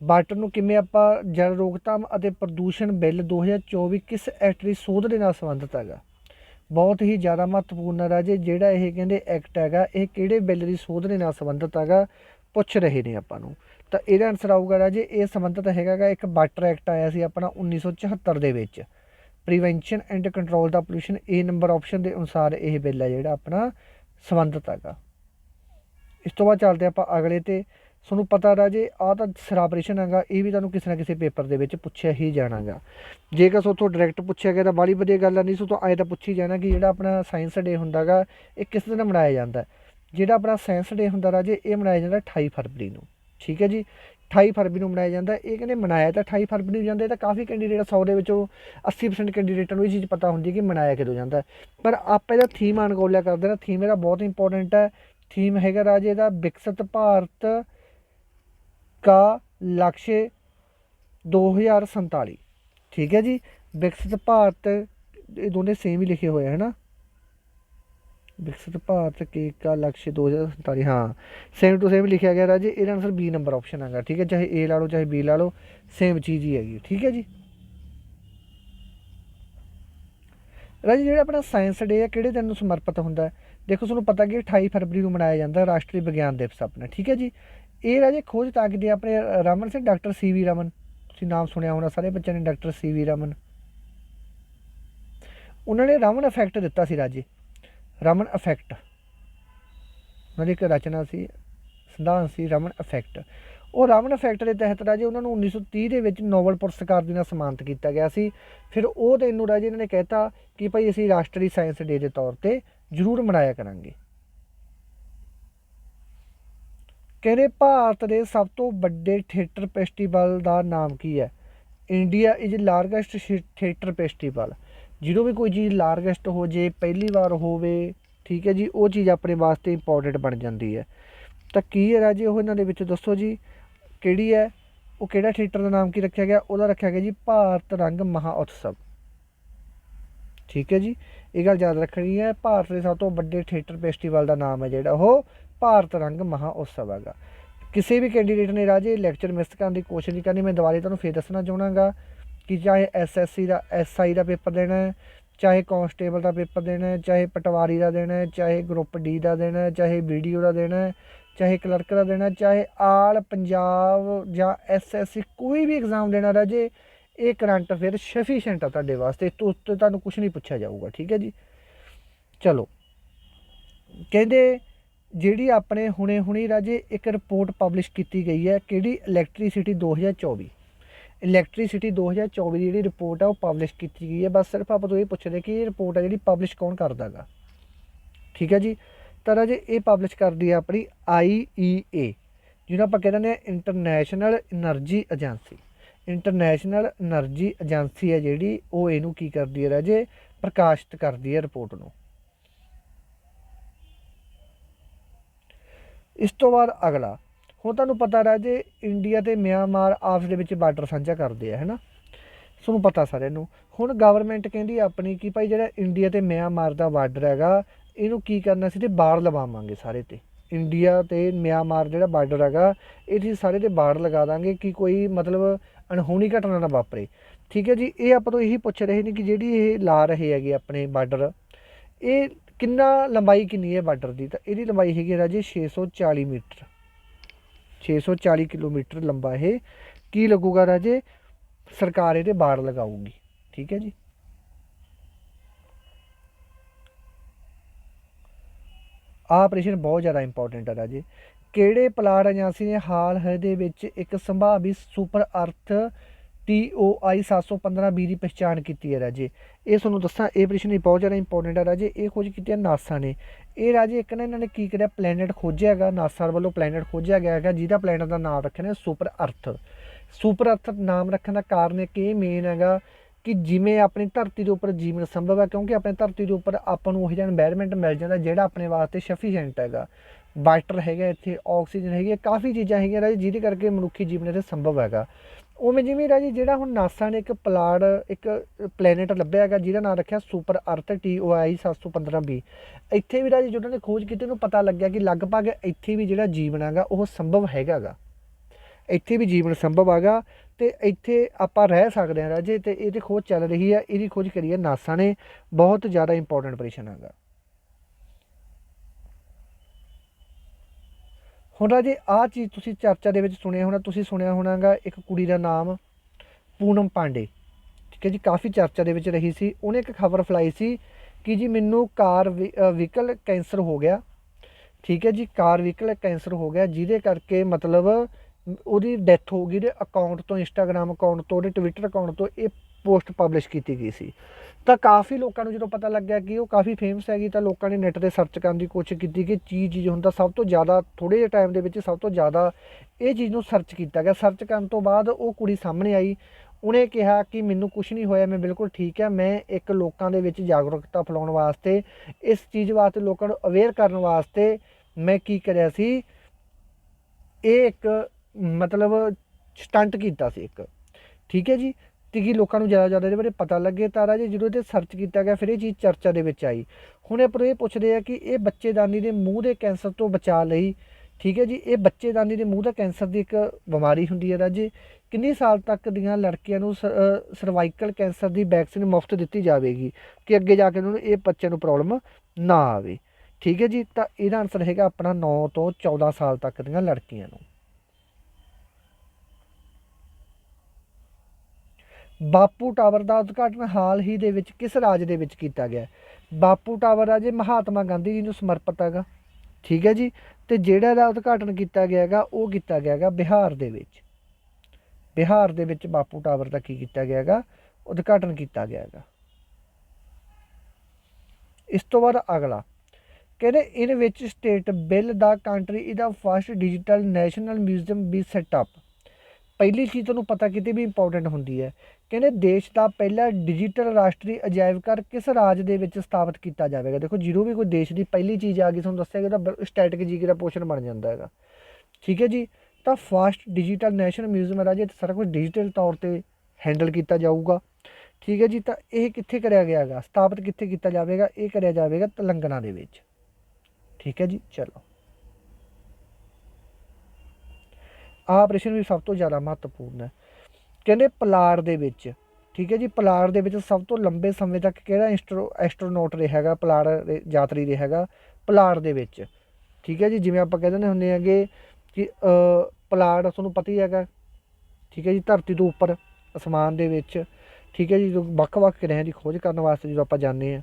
water ਨੂੰ ਕਿਵੇਂ ਆਪਾਂ ਜਲ ਰੋਕਥਾਮ ਅਤੇ ਪ੍ਰਦੂਸ਼ਣ ਬਿੱਲ 2024 ਕਿਸ ਐਕਟ ਦੀ ਸੋਧ ਦੇ ਨਾਲ ਸੰਬੰਧਿਤ ਹੈਗਾ? ਬਹੁਤ ਹੀ ਜ਼ਿਆਦਾ ਮਹੱਤਵਪੂਰਨ ਹੈ ਰਾਜੇ, ਜਿਹੜਾ ਇਹ ਕਹਿੰਦੇ ਐਕਟ ਹੈਗਾ, ਇਹ ਕਿਹੜੇ ਬਿੱਲ ਦੀ ਸੋਧ ਦੇ ਨਾਲ ਸੰਬੰਧਿਤ ਹੈਗਾ? ਪੁੱਛ ਰਹੇ ਨੇ ਆਪਾਂ ਨੂੰ। ਤਾਂ ਇਹਦਾ ਆਨਸਰ ਆਊਗਾ ਰਾਜੇ, ਇਹ ਸੰਬੰਧਿਤ ਹੈਗਾ ਇੱਕ ਵਾਟਰ ਐਕਟ ਆਇਆ ਸੀ ਆਪਣਾ 1974 ਦੇ ਵਿੱਚ। ਪ੍ਰੀਵੈਂਸ਼ਨ ਐਂਡ ਕੰਟਰੋਲ ਦਾ ਪੋਲੂਸ਼ਨ ਏ ਨੰਬਰ ਆਪਸ਼ਨ ਦੇ ਅਨੁਸਾਰ ਇਹ ਬਿੱਲ ਹੈ ਜਿਹੜਾ ਆਪਣਾ ਸੰਬੰਧਿਤ ਹੈਗਾ। ਇਸ ਤੋਂ ਬਾਅਦ ਚੱਲਦੇ ਆਪਾਂ ਅਗਲੇ ਤੇ। ਤੁਹਾਨੂੰ ਪਤਾ ਰਾਜੇ ਆਹ ਤਾਂ ਸਿਰਾ ਆਪਰੇਸ਼ਨ ਹੈਗਾ, ਇਹ ਵੀ ਤੁਹਾਨੂੰ ਕਿਸੇ ਨਾ ਕਿਸੇ ਪੇਪਰ ਦੇ ਵਿੱਚ ਪੁੱਛਿਆ ਹੀ ਜਾਣਾਗਾ। ਜੇਕਰ ਸੋਥੋਂ ਡਾਇਰੈਕਟ ਪੁੱਛਿਆ ਗਿਆ ਤਾਂ ਬੜੀ ਵਧੀਆ ਗੱਲ ਨਹੀਂ ਸੋ ਤੋਂ ਐਂ ਤਾਂ ਪੁੱਛੀ ਜਾਣਾ ਕਿ ਜਿਹੜਾ ਆਪਣਾ ਸਾਇੰਸ ਡੇ ਹੁੰਦਾਗਾ, ਇਹ ਕਿਸ ਦਿਨ ਮਨਾਇਆ ਜਾਂਦਾ ਜਿਹੜਾ ਆਪਣਾ ਸਾਇੰਸ ਡੇ ਹੁੰਦਾ ਰਾਜੇ, ਇਹ ਮਨਾਇਆ ਜਾਂਦਾ 28 ਫਰਵਰੀ ਨੂੰ। ਠੀਕ ਹੈ ਜੀ? 28 ਫਰਵਰੀ ਨੂੰ ਮਨਾਇਆ ਜਾਂਦਾ, ਇਹ ਕਹਿੰਦੇ ਮਨਾਇਆ ਤਾਂ 28 ਫਰਵਰੀ ਨੂੰ ਜਾਂਦਾ, ਇਹ ਤਾਂ ਕਾਫੀ ਕੈਂਡੀਡੇਟ 100 ਦੇ ਵਿੱਚੋਂ 80% ਕੈਂਡੀਡੇਟਾਂ ਨੂੰ ਇਹ ਚੀਜ਼ ਪਤਾ ਹੁੰਦੀ ਕਿ ਮਨਾਇਆ ਕਿਦੋਂ ਜਾਂਦਾ ਪਰ ਆਪਾਂ ਇਹਦਾ ਥੀਮ ਅਨਗੋਲਿਆ ਕਰਦੇ ਨਾ ਥੀਮ ਇਹਦਾ ਬਹੁਤ ਇੰਪੋਰਟੈਂਟ ਹੈ। ਥੀਮ ਹੈਗਾ ਰਾਜੇ ਦਾ ਵਿਕਸਿਤ ਭਾਰਤ ਕਾ ਲਕਸ਼ਯ 2047 ਠੀਕ ਹੈ ਜੀ? ਵਿਕਸਿਤ ਭਾਰਤ, ਇਹ ਦੋਨੇ ਸੇਮ ਹੀ ਲਿਖੇ ਹੋਏ ਹੈ ਨਾ ਵਿਕਸਿਤ ਭਾਰਤ ਕੇ ਕਾ ਲਕਸ਼ਯ 2047 ਹਾਂ। ਸੇਮ ਟੂ ਸੇਮ ਲਿਖਿਆ ਗਿਆ ਰਾਜੇ, ਇਹਦਾ ਆਨਸਰ ਬੀ ਨੰਬਰ ਆਪਸ਼ਨ ਹੈਗਾ, ਠੀਕ ਹੈ? ਚਾਹੇ ਏ ਲਾ ਲਓ, ਚਾਹੇ ਬੀ ਲਾ ਲਓ ਸੇਮ ਚੀਜ਼ ਹੀ ਹੈਗੀ, ਠੀਕ ਹੈ ਜੀ? ਰਾਜੀ, ਜਿਹੜਾ ਆਪਣਾ ਸਾਇੰਸ ਡੇ ਹੈ ਕਿਹੜੇ ਦਿਨ ਨੂੰ ਸਮਰਪਿਤ ਹੁੰਦਾ? ਹੈ ਦੇਖੋ, ਤੁਹਾਨੂੰ ਪਤਾ ਕਿ 28 ਫਰਵਰੀ ਨੂੰ ਮਨਾਇਆ ਜਾਂਦਾ, ਰਾਸ਼ਟਰੀ ਵਿਗਿਆਨ ਦਿਵਸ ਆਪਣਾ, ਠੀਕ ਹੈ ਜੀ? ਇਹ ਰਾਜੇ ਖੋਜ ਤਾਕਦੇ ਆਪਣੇ Raman Singh, doctor C V Raman. ਤੁਸੀਂ ਨਾਮ ਸੁਣਿਆ ਹੋਣਾ, ਸਾਰੇ ਬੱਚਿਆਂ ਨੇ ਡਾਕਟਰ ਸੀ ਵੀ ਰਮਨ। ਉਹਨਾਂ ਨੇ ਰਮਨ ਇਫੈਕਟ ਦਿੱਤਾ ਸੀ ਰਾਜੇ। ਰਮਨ ਇਫੈਕਟ ਉਹਨਾਂ ਦੀ ਇੱਕ ਰਚਨਾ ਸੀ, ਸਿਧਾਂਤ ਸੀ ਰਮਨ ਇਫੈਕਟ ਉਹ ਰਮਨ ਇਫੈਕਟ ਦੇ ਤਹਿਤ ਰਾਜੇ ਉਹਨਾਂ ਨੂੰ 1930 ਦੇ ਵਿੱਚ ਨੋਬਲ ਪੁਰਸਕਾਰ ਦੇ ਨਾਲ ਸਨਮਾਨਿਤ ਕੀਤਾ ਗਿਆ ਸੀ। ਫਿਰ ਉਹ ਦਿਨ ਨੂੰ ਰਾਜੇ ਇਹਨਾਂ ਨੇ ਕਹਿਤਾ ਕਿ ਭਾਈ ਅਸੀਂ ਰਾਸ਼ਟਰੀ ਸਾਇੰਸ ਡੇ ਦੇ ਤੌਰ ਤੇ ਜ਼ਰੂਰ ਮਨਾਇਆ ਕਰਾਂਗੇ। ਕਹਿੰਦੇ ਭਾਰਤ ਦੇ ਸਭ ਤੋਂ ਵੱਡੇ ਥੀਏਟਰ ਫੈਸਟੀਵਲ ਦਾ ਨਾਮ ਕੀ ਹੈ? India is largest theatre festival. ਜਦੋਂ ਵੀ ਕੋਈ ਚੀਜ਼ ਲਾਰਜੈਸਟ ਹੋ ਜੇ, ਪਹਿਲੀ ਵਾਰ ਹੋਵੇ, ਠੀਕ ਹੈ ਜੀ, ਉਹ ਚੀਜ਼ ਆਪਣੇ ਵਾਸਤੇ ਇੰਪੋਰਟੈਂਟ ਬਣ ਜਾਂਦੀ ਹੈ। ਤਾਂ ਕੀ ਹੈ ਰਾਜੇ, ਉਹ ਇਹਨਾਂ ਦੇ ਵਿੱਚ ਦੱਸੋ ਜੀ, ਕਿਹੜੀ ਹੈ, ਉਹ ਕਿਹੜਾ ਥੀਏਟਰ ਦਾ ਨਾਮ ਕੀ ਰੱਖਿਆ ਗਿਆ? ਉਹਦਾ ਰੱਖਿਆ ਗਿਆ ਜੀ ਭਾਰਤ ਰੰਗ ਮਹਾ ਉਤਸਵ ਠੀਕ ਹੈ ਜੀ, ਇਹ ਗੱਲ ਯਾਦ ਰੱਖਣੀ ਹੈ, ਭਾਰਤ ਦੇ ਸਭ ਤੋਂ ਵੱਡੇ ਥੀਏਟਰ ਫੈਸਟੀਵਲ ਦਾ ਨਾਮ ਹੈ ਜਿਹੜਾ ਉਹ ਭਾਰਤ ਰੰਗ ਮਹਾ ਉਤਸਵ ਹੈਗਾ। ਕਿਸੇ ਵੀ ਕੈਂਡੀਡੇਟ ਨੇ ਰਾਜੇ ਲੈਕਚਰ ਮਿਸ ਕਰਨ ਦੀ ਕੋਸ਼ਿਸ਼ ਨਹੀਂ ਕਰਨੀ, ਮੈਂ ਦੁਬਾਰੇ ਤੁਹਾਨੂੰ ਫੇਰ ਦੱਸਣਾ ਚਾਹਣਾਗਾ ਕਿ ਚਾਹੇ ਐਸਐਸਸੀ ਦਾ ਐਸਆਈ ਦਾ ਪੇਪਰ ਦੇਣਾ ਹੈ, ਚਾਹੇ ਕਾਂਸਟੇਬਲ ਦਾ ਪੇਪਰ ਦੇਣਾ ਹੈ, ਚਾਹੇ ਪਟਵਾਰੀ ਦਾ ਦੇਣਾ ਹੈ, ਚਾਹੇ ਗਰੁੱਪ ਡੀ ਦਾ ਦੇਣਾ ਹੈ, ਚਾਹੇ ਵੀਡੀਓ ਦਾ ਦੇਣਾ ਹੈ, ਚਾਹੇ ਕਲਰਕ ਦਾ ਦੇਣਾ ਚਾਹੇ ਆਲ ਪੰਜਾਬ ਜਾਂ ਐਸਐਸਸੀ ਕੋਈ ਵੀ ਐਗਜ਼ਾਮ ਦੇਣਾ ਰਾਜੇ, ਇਹ ਕਰੰਟ ਅਫੇਅਰ ਸਫੀਸ਼ੀਐਂਟ ਆ ਤੁਹਾਡੇ ਵਾਸਤੇ ਤੋਂ ਉੱਤੇ ਤੁਹਾਨੂੰ ਕੁਝ ਨਹੀਂ ਪੁੱਛਿਆ ਜਾਊਗਾ, ਠੀਕ ਹੈ ਜੀ? ਚਲੋ। ਕਹਿੰਦੇ ਜਿਹੜੀ ਆਪਣੇ ਹੁਣੇ-ਹੁਣੇ ਰਾਜੇ ਇੱਕ ਰਿਪੋਰਟ ਪਬਲਿਸ਼ ਕੀਤੀ ਗਈ ਹੈ, ਕਿਹੜੀ? ਇਲੈਕਟ੍ਰਿਸਿਟੀ 2024 ਇਲੈਕਟ੍ਰਿਸਿਟੀ 2024 ਦੀ ਜਿਹੜੀ ਰਿਪੋਰਟ ਆ, ਉਹ ਪਬਲਿਸ਼ ਕੀਤੀ ਗਈ ਹੈ। ਬਸ ਸਿਰਫ ਆਪਾਂ ਤੋਂ ਇਹ ਪੁੱਛਦੇ ਕਿ ਇਹ ਰਿਪੋਰਟ ਆ ਜਿਹੜੀ ਪਬਲਿਸ਼ ਕੌਣ ਕਰਦਾਗਾ? ਠੀਕ ਹੈ ਜੀ? ਤਾਂ ਰਾਜੇ ਇਹ ਪਬਲਿਸ਼ ਕਰਦੀ ਹੈ ਆਪਣੀ IEA ਜਿਹਨੂੰ ਆਪਾਂ ਕਹਿੰਦੇ ਨੇ international energy agency international energy agency ਹੈ ਜਿਹੜੀ, ਉਹ ਇਹਨੂੰ ਕੀ ਕਰਦੀ ਹੈ ਰਾਜੇ? ਪ੍ਰਕਾਸ਼ਿਤ ਕਰਦੀ ਹੈ ਰਿਪੋਰਟ ਨੂੰ। ਇਸ ਤੋਂ ਬਾਅਦ ਅਗਲਾ। ਹੁਣ ਤੁਹਾਨੂੰ ਪਤਾ ਰਾਜੇ ਇੰਡੀਆ ਤੇ ਮਿਆਂਮਾਰ ਆਪਸ ਦੇ ਵਿੱਚ ਬਾਰਡਰ ਸਾਂਝਾ ਕਰਦੇ ਆ, ਹੈਨਾ? ਤੁਹਾਨੂੰ ਪਤਾ ਸਾਰਿਆਂ ਨੂੰ। ਹੁਣ ਗਵਰਨਮੈਂਟ ਕਹਿੰਦੀ ਆਪਣੀ ਕਿ ਭਾਈ ਜਿਹੜਾ ਇੰਡੀਆ ਤੇ ਮਿਆਂਮਾਰ ਦਾ ਬਾਰਡਰ ਹੈਗਾ, ਇਹਨੂੰ ਕੀ ਕਰਨਾ ਸੀ ਤੇ ਬਾੜ ਲਵਾਵਾਂਗੇ ਸਾਰੇ ਤੇ। ਇੰਡੀਆ ਤੇ ਮਿਆਂਮਾਰ ਜਿਹੜਾ ਬਾਰਡਰ ਹੈਗਾ ਇਹ ਇਹਦੀ ਸਾਰੇ ਤੇ ਬਾੜ ਲਗਾ ਦਾਂਗੇ ਕਿ ਕੋਈ ਮਤਲਬ ਅਣਹੋਣੀ ਘਟਨਾ ਨਾ ਵਾਪਰੇ। ਠੀਕ ਹੈ ਜੀ, ਇਹ ਆਪਾਂ ਤੋਂ ਇਹੀ ਪੁੱਛ ਰਹੇ ਨੇ ਕਿ ਜਿਹੜੀ ਇਹ ਲਾ ਰਹੇ ਹੈਗੇ ਆਪਣੇ ਬਾਰਡਰ ਇਹ ਕਿੰਨਾ ਲੰਬਾਈ ਕਿੰਨੀ ਹੈ ਬਾਰਡਰ ਦੀ? ਤਾਂ ਇਹਦੀ ਲੰਬਾਈ ਹੈਗੀ ਹੈ ਰਾਜੇ 640 ਮੀਟਰ। 640 ਕਿਲੋਮੀਟਰ ਲੰਬਾ ਇਹ। ਕੀ ਲੱਗੂਗਾ ਰਾਜੇ? ਸਰਕਾਰ ਇਹਦੇ ਬਾੜ ਲਗਾਊਗੀ। ਠੀਕ ਹੈ ਜੀ? ਆ ਆਪਰੇਸ਼ਨ ਬਹੁਤ ਜ਼ਿਆਦਾ ਇੰਪੋਰਟੈਂਟ ਹੈ ਰਾਜੇ। ਕਿਹੜੇ ਪਲਾਟ ਏਜੰਸੀ ਨੇ ਹਾਲ ਹੈ ਦੇ ਵਿੱਚ ਇੱਕ ਸੰਭਾਵੀ super earth T O TOI 715 B ਦੀ ਪਛਾਣ ਕੀਤੀ ਹੈ ਰਾਜੇ। ਇਹ ਤੁਹਾਨੂੰ ਦੱਸਾਂ, ਇਹ ਪ੍ਰਸ਼ਨ ਬਹੁਤ ਜ਼ਿਆਦਾ ਇੰਪੋਰਟੈਂਟ ਹੈ ਰਾਜੇ। ਇਹ ਖੋਜ ਕੀਤੀ ਹੈ ਨਾਸਾ ਨੇ। ਇਹ ਰਾਜੇ ਇੱਕ ਨਾ ਇਹਨਾਂ ਨੇ ਕੀ ਕਰਿਆ ਪਲੈਨਟ ਖੋਜਿਆ ਹੈਗਾ ਨਾਸਾ ਵੱਲੋਂ ਪਲੈਨਟ ਖੋਜਿਆ ਗਿਆ ਹੈਗਾ, ਜਿਹਦਾ ਪਲੈਨਟ ਦਾ ਨਾਮ ਰੱਖਿਆ ਨੇ ਸੁਪਰ ਅਰਥ ਸੁਪਰ ਅਰਥ ਨਾਮ ਰੱਖਣ ਦਾ ਕਾਰਨ ਇਹ ਕਿ ਮੇਨ ਹੈਗਾ ਕਿ ਜਿਵੇਂ ਆਪਣੀ ਧਰਤੀ ਦੇ ਉੱਪਰ ਜੀਵਨ ਸੰਭਵ ਹੈ ਕਿਉਂਕਿ ਆਪਣੀ ਧਰਤੀ ਦੇ ਉੱਪਰ ਆਪਾਂ ਨੂੰ ਉਹ ਜਿਹਾ এনवायरमेंट ਮਿਲ ਜਾਂਦਾ ਜਿਹੜਾ ਆਪਣੇ ਵਾਸਤੇ ਸਫੀਸ਼ੀਐਂਟ ਹੈਗਾ। ਵਾਟਰ ਹੈਗਾ ਇੱਥੇ ਆਕਸੀਜਨ ਹੈਗੀ ਕਾਫੀ ਚੀਜ਼ਾਂ ਹੈਗੀਆਂ ਰਾਜੇ, ਜਿਹਦੇ ਕਰਕੇ ਮਨੁੱਖੀ ਜੀਵਨ ਇੱਥੇ ਸੰਭਵ ਹੈਗਾ। ਉਵੇਂ ਜਿਵੇਂ ਰਾਜੀ ਜਿਹੜਾ ਹੁਣ ਨਾਸਾ ਨੇ ਇੱਕ ਪਲਾੜ, ਇੱਕ ਪਲੈਨਟ ਲੱਭਿਆ ਹੈਗਾ, ਜਿਹਦਾ ਨਾਮ ਰੱਖਿਆ ਸੁਪਰ ਅਰਥ TOI 715b ਇੱਥੇ ਵੀ ਰਾਜੀ ਜਿਹਨਾਂ ਨੇ ਖੋਜ ਕੀਤੀ, ਉਹਨੂੰ ਪਤਾ ਲੱਗਿਆ ਕਿ ਲਗਭਗ ਇੱਥੇ ਵੀ ਜਿਹੜਾ ਜੀਵਨ ਹੈਗਾ, ਉਹ ਸੰਭਵ ਹੈਗਾਗਾ ਇੱਥੇ ਵੀ ਜੀਵਨ ਸੰਭਵ ਹੈਗਾ ਤੇ ਇੱਥੇ ਆਪਾਂ ਰਹਿ ਸਕਦੇ ਹਾਂ ਰਾਜੇ ਤੇ ਇਹਦੀ ਖੋਜ ਚੱਲ ਰਹੀ ਹੈ, ਇਹਦੀ ਖੋਜ ਕਰੀ ਹੈ ਨਾਸਾ ਨੇ। ਬਹੁਤ ਜ਼ਿਆਦਾ ਇੰਪੋਰਟੈਂਟ ਆਪਰੇਸ਼ਨ ਹੈਗਾ। ਹੁਣ ਰਾਜੇ, ਆਹ ਚੀਜ਼ ਤੁਸੀਂ ਚਰਚਾ ਦੇ ਵਿੱਚ ਸੁਣਿਆ ਹੋਣਾ, ਤੁਸੀਂ ਸੁਣਿਆ ਹੋਣਾਗਾ ਇੱਕ ਕੁੜੀ ਦਾ ਨਾਮ ਪੂਨਮ ਪਾਂਡੇ। ਠੀਕ ਹੈ ਜੀ, ਕਾਫੀ ਚਰਚਾ ਦੇ ਵਿੱਚ ਰਹੀ ਸੀ। ਉਹਨੇ ਇੱਕ ਖਬਰ ਫਲਾਈ ਸੀ ਕਿ ਜੀ ਮੈਨੂੰ ਕਾਰ ਵਹੀਕਲ ਕੈਂਸਰ ਹੋ ਗਿਆ। ਠੀਕ ਹੈ ਜੀ, ਕਾਰ ਵਹੀਕਲ ਕੈਂਸਰ ਹੋ ਗਿਆ, ਜਿਹਦੇ ਕਰਕੇ ਮਤਲਬ ਉਹਦੀ ਡੈਥ ਹੋ ਗਈ ਦੇ ਅਕਾਊਂਟ ਤੋਂ ਇੰਸਟਾਗ੍ਰam ਅਕਾਊਂਟ ਤੋਂ ਉਹਦੇ ਟਵਿੱਟਰ ਅਕਾਊਂਟ ਤੋਂ ਇਹ ਪੋਸਟ ਪਬਲਿਸ਼ ਕੀਤੀ ਗਈ ਸੀ। ਤਾਂ ਕਾਫੀ ਲੋਕਾਂ ਨੂੰ ਜਦੋਂ ਪਤਾ ਲੱਗਿਆ ਕਿ ਉਹ ਕਾਫੀ ਫੇਮਸ ਹੈਗੀ, ਤਾਂ ਲੋਕਾਂ ਨੇ ਨੈਟ ਤੇ ਸਰਚ ਕਰਨ ਦੀ ਕੋਸ਼ਿਸ਼ ਕੀਤੀ ਕਿ ਚੀਜ਼ ਚੀਜ਼ ਹੁੰਦਾ ਸਭ ਤੋਂ ਜ਼ਿਆਦਾ ਥੋੜੇ ਜਿਹੇ ਟਾਈਮ ਦੇ ਵਿੱਚ ਸਭ ਤੋਂ ਜ਼ਿਆਦਾ ਇਹ ਚੀਜ਼ ਨੂੰ ਸਰਚ ਕੀਤਾ ਗਿਆ। ਸਰਚ ਕਰਨ ਤੋਂ ਬਾਅਦ ਉਹ ਕੁੜੀ ਸਾਹਮਣੇ ਆਈ। ਉਹਨੇ ਕਿਹਾ ਕਿ ਮੈਨੂੰ ਕੁਝ ਨਹੀਂ ਹੋਇਆ, ਮੈਂ ਬਿਲਕੁਲ ਠੀਕ ਹੈ। ਮੈਂ ਇੱਕ ਲੋਕਾਂ ਦੇ ਵਿੱਚ ਜਾਗਰੂਕਤਾ ਫੈਲਾਉਣ ਵਾਸਤੇ, ਇਸ ਚੀਜ਼ ਵਾਸਤੇ ਲੋਕਾਂ ਨੂੰ ਅਵੇਅਰ ਕਰਨ ਵਾਸਤੇ ਮੈਂ ਕੀ ਕਰਿਆ ਸੀ? ਇਹ ਇੱਕ ਮਤਲਬ ਸਟੰਟ ਕੀਤਾ ਸੀ ਇੱਕ। ਠੀਕ ਹੈ ਜੀ? ਤੇ ਕਿ ਲੋਕਾਂ ਨੂੰ ਜ਼ਿਆਦਾ ਜ਼ਿਆਦਾ ਇਹਦੇ ਬਾਰੇ ਪਤਾ ਲੱਗੇ ਤਾਂ ਰਾਜੇ ਜਦੋਂ ਇਹਦੇ ਸਰਚ ਕੀਤਾ ਗਿਆ, ਫਿਰ ਇਹ ਚੀਜ਼ ਚਰਚਾ ਦੇ ਵਿੱਚ ਆਈ। ਹੁਣ ਇਹ ਪਰ, ਇਹ ਪੁੱਛਦੇ ਆ ਕਿ ਇਹ ਬੱਚੇਦਾਨੀ ਦੇ ਮੂੰਹ ਦੇ ਕੈਂਸਰ ਤੋਂ ਬਚਾ ਲਈ, ਠੀਕ ਹੈ ਜੀ? ਇਹ ਬੱਚੇਦਾਨੀ ਦੇ ਮੂੰਹ ਦਾ ਕੈਂਸਰ ਦੀ ਇੱਕ ਬਿਮਾਰੀ ਹੁੰਦੀ ਹੈ ਰਾਜੇ। ਕਿੰਨੇ ਸਾਲ ਤੱਕ ਦੀਆਂ ਲੜਕੀਆਂ ਨੂੰ ਸਰਵਾਈਕਲ ਕੈਂਸਰ ਦੀ ਵੈਕਸੀਨ ਮੁਫਤ ਦਿੱਤੀ ਜਾਵੇਗੀ ਕਿ ਅੱਗੇ ਜਾ ਕੇ ਉਹਨਾਂ ਨੂੰ ਇਹ ਬੱਚਿਆਂ ਨੂੰ ਪ੍ਰੋਬਲਮ ਨਾ ਆਵੇ? ਠੀਕ ਹੈ ਜੀ? ਤਾਂ ਇਹਦਾ ਆਨਸਰ ਹੈਗਾ ਆਪਣਾ 9 ਤੋਂ 14 ਸਾਲ ਤੱਕ ਦੀਆਂ ਲੜਕੀਆਂ ਨੂੰ। ਬਾਪੂ ਟਾਵਰ ਦਾ ਉਦਘਾਟਨ ਹਾਲ ਹੀ ਦੇ ਵਿੱਚ ਕਿਸ ਰਾਜ ਦੇ ਵਿੱਚ ਕੀਤਾ ਗਿਆ? ਬਾਪੂ ਟਾਵਰ ਆ ਜੇ ਮਹਾਤਮਾ ਗਾਂਧੀ ਜੀ ਨੂੰ ਸਮਰਪਿਤ ਹੈਗਾ। ਠੀਕ ਹੈ ਜੀ? ਤੇ ਜਿਹੜਾ ਇਹਦਾ ਉਦਘਾਟਨ ਕੀਤਾ ਗਿਆ ਹੈਗਾ ਉਹ ਕੀਤਾ ਗਿਆ ਹੈਗਾ ਬਿਹਾਰ ਦੇ ਵਿੱਚ। ਬਿਹਾਰ ਦੇ ਵਿੱਚ ਬਾਪੂ ਟਾਵਰ ਦਾ ਕੀ ਕੀਤਾ ਗਿਆ ਹੈਗਾ ਉਦਘਾਟਨ ਕੀਤਾ ਗਿਆ ਹੈਗਾ ਇਸ ਤੋਂ ਬਾਅਦ ਅਗਲਾ। ਕਹਿੰਦੇ ਇਹਦੇ ਵਿੱਚ ਸਟੇਟ ਬਿੱਲ ਦਾ ਕੰਟਰੀ ਇਹਦਾ ਫਸਟ ਡਿਜੀਟਲ ਨੈਸ਼ਨਲ ਮਿਊਜ਼ੀਅਮ ਵੀ ਸੈਟ ਅਪ। ਪਹਿਲੀ ਚੀਜ਼ ਤੁਹਾਨੂੰ ਪਤਾ ਕਿਤੇ ਵੀ ਇੰਪੋਰਟੈਂਟ ਹੁੰਦੀ ਹੈ। ਕਹਿੰਦੇ ਦੇਸ਼ ਦਾ ਪਹਿਲਾ ਡਿਜੀਟਲ ਰਾਸ਼ਟਰੀ ਅਜਾਇਬ ਘਰ ਕਿਸ ਰਾਜ ਦੇ ਵਿੱਚ ਸਥਾਪਿਤ ਕੀਤਾ ਜਾਵੇਗਾ? ਦੇਖੋ, ਜਦੋਂ ਵੀ ਕੋਈ ਦੇਸ਼ ਦੀ ਪਹਿਲੀ ਚੀਜ਼ ਆ ਗਈ, ਤੁਹਾਨੂੰ ਦੱਸਿਆ ਗਿਆ ਉਹਦਾ ਸਟੈਟਿਕ ਜੀ ਦਾ ਪੋਰਸ਼ਨ ਬਣ ਜਾਂਦਾ ਹੈਗਾ। ਠੀਕ ਹੈ ਜੀ? ਤਾਂ ਫਾਸਟ ਡਿਜੀਟਲ ਨੈਸ਼ਨਲ ਮਿਊਜ਼ੀਅਮ ਹੈ ਰਾਜੇ ਸਾਰਾ ਕੁਝ ਡਿਜੀਟਲ ਤੌਰ ਤੇ ਹੈਂਡਲ ਕੀਤਾ ਜਾਊਗਾ। ਠੀਕ ਹੈ ਜੀ? ਤਾਂ ਇਹ ਕਿੱਥੇ ਕਰਿਆ ਗਿਆ ਹੈਗਾ? ਸਥਾਪਿਤ ਕਿੱਥੇ ਕੀਤਾ ਜਾਵੇਗਾ? ਇਹ ਕਰਿਆ ਜਾਵੇਗਾ ਤੇਲੰਗਾਨਾ ਦੇ ਵਿੱਚ। ਠੀਕ ਹੈ ਜੀ? ਚਲੋ। ਆਹ ਆਪਰੇਸ਼ਨ ਵੀ ਸਭ ਤੋਂ ਜ਼ਿਆਦਾ ਮਹੱਤਵਪੂਰਨ ਹੈ। ਕਹਿੰਦੇ ਪਲਾਰ ਦੇ ਵਿੱਚ ਠੀਕ ਹੈ ਜੀ ਪਲਾਰ ਦੇ ਵਿੱਚ ਸਭ ਤੋਂ ਲੰਬੇ ਸਮੇਂ ਤੱਕ ਕਿਹੜਾ ਐਸਟਰੋ ਐਸਟਰੋਨੌਟ ਰਿਹਾ ਹੈਗਾ ਪਲਾਰ ਯਾਤਰੀ ਰਿਹਾ ਹੈਗਾ ਪਲਾਰ ਦੇ ਵਿੱਚ ਠੀਕ ਹੈ ਜੀ ਜਿਵੇਂ ਆਪਾਂ ਕਹਿ ਦਿੰਦੇ ਹੁੰਦੇ ਹੈਗੇ ਕਿ ਅ, ਪਲਾਰ ਤੁਹਾਨੂੰ ਪਤਾ ਹੀ ਹੈਗਾ ਠੀਕ ਹੈ ਜੀ ਧਰਤੀ ਤੋਂ ਉੱਪਰ ਅਸਮਾਨ ਦੇ ਵਿੱਚ ਠੀਕ ਹੈ ਜੀ ਵੱਖ-ਵੱਖ ਗ੍ਰਹਿਆਂ ਦੀ ਖੋਜ ਕਰਨ ਵਾਸਤੇ ਜਦੋਂ ਆਪਾਂ ਜਾਂਦੇ ਆ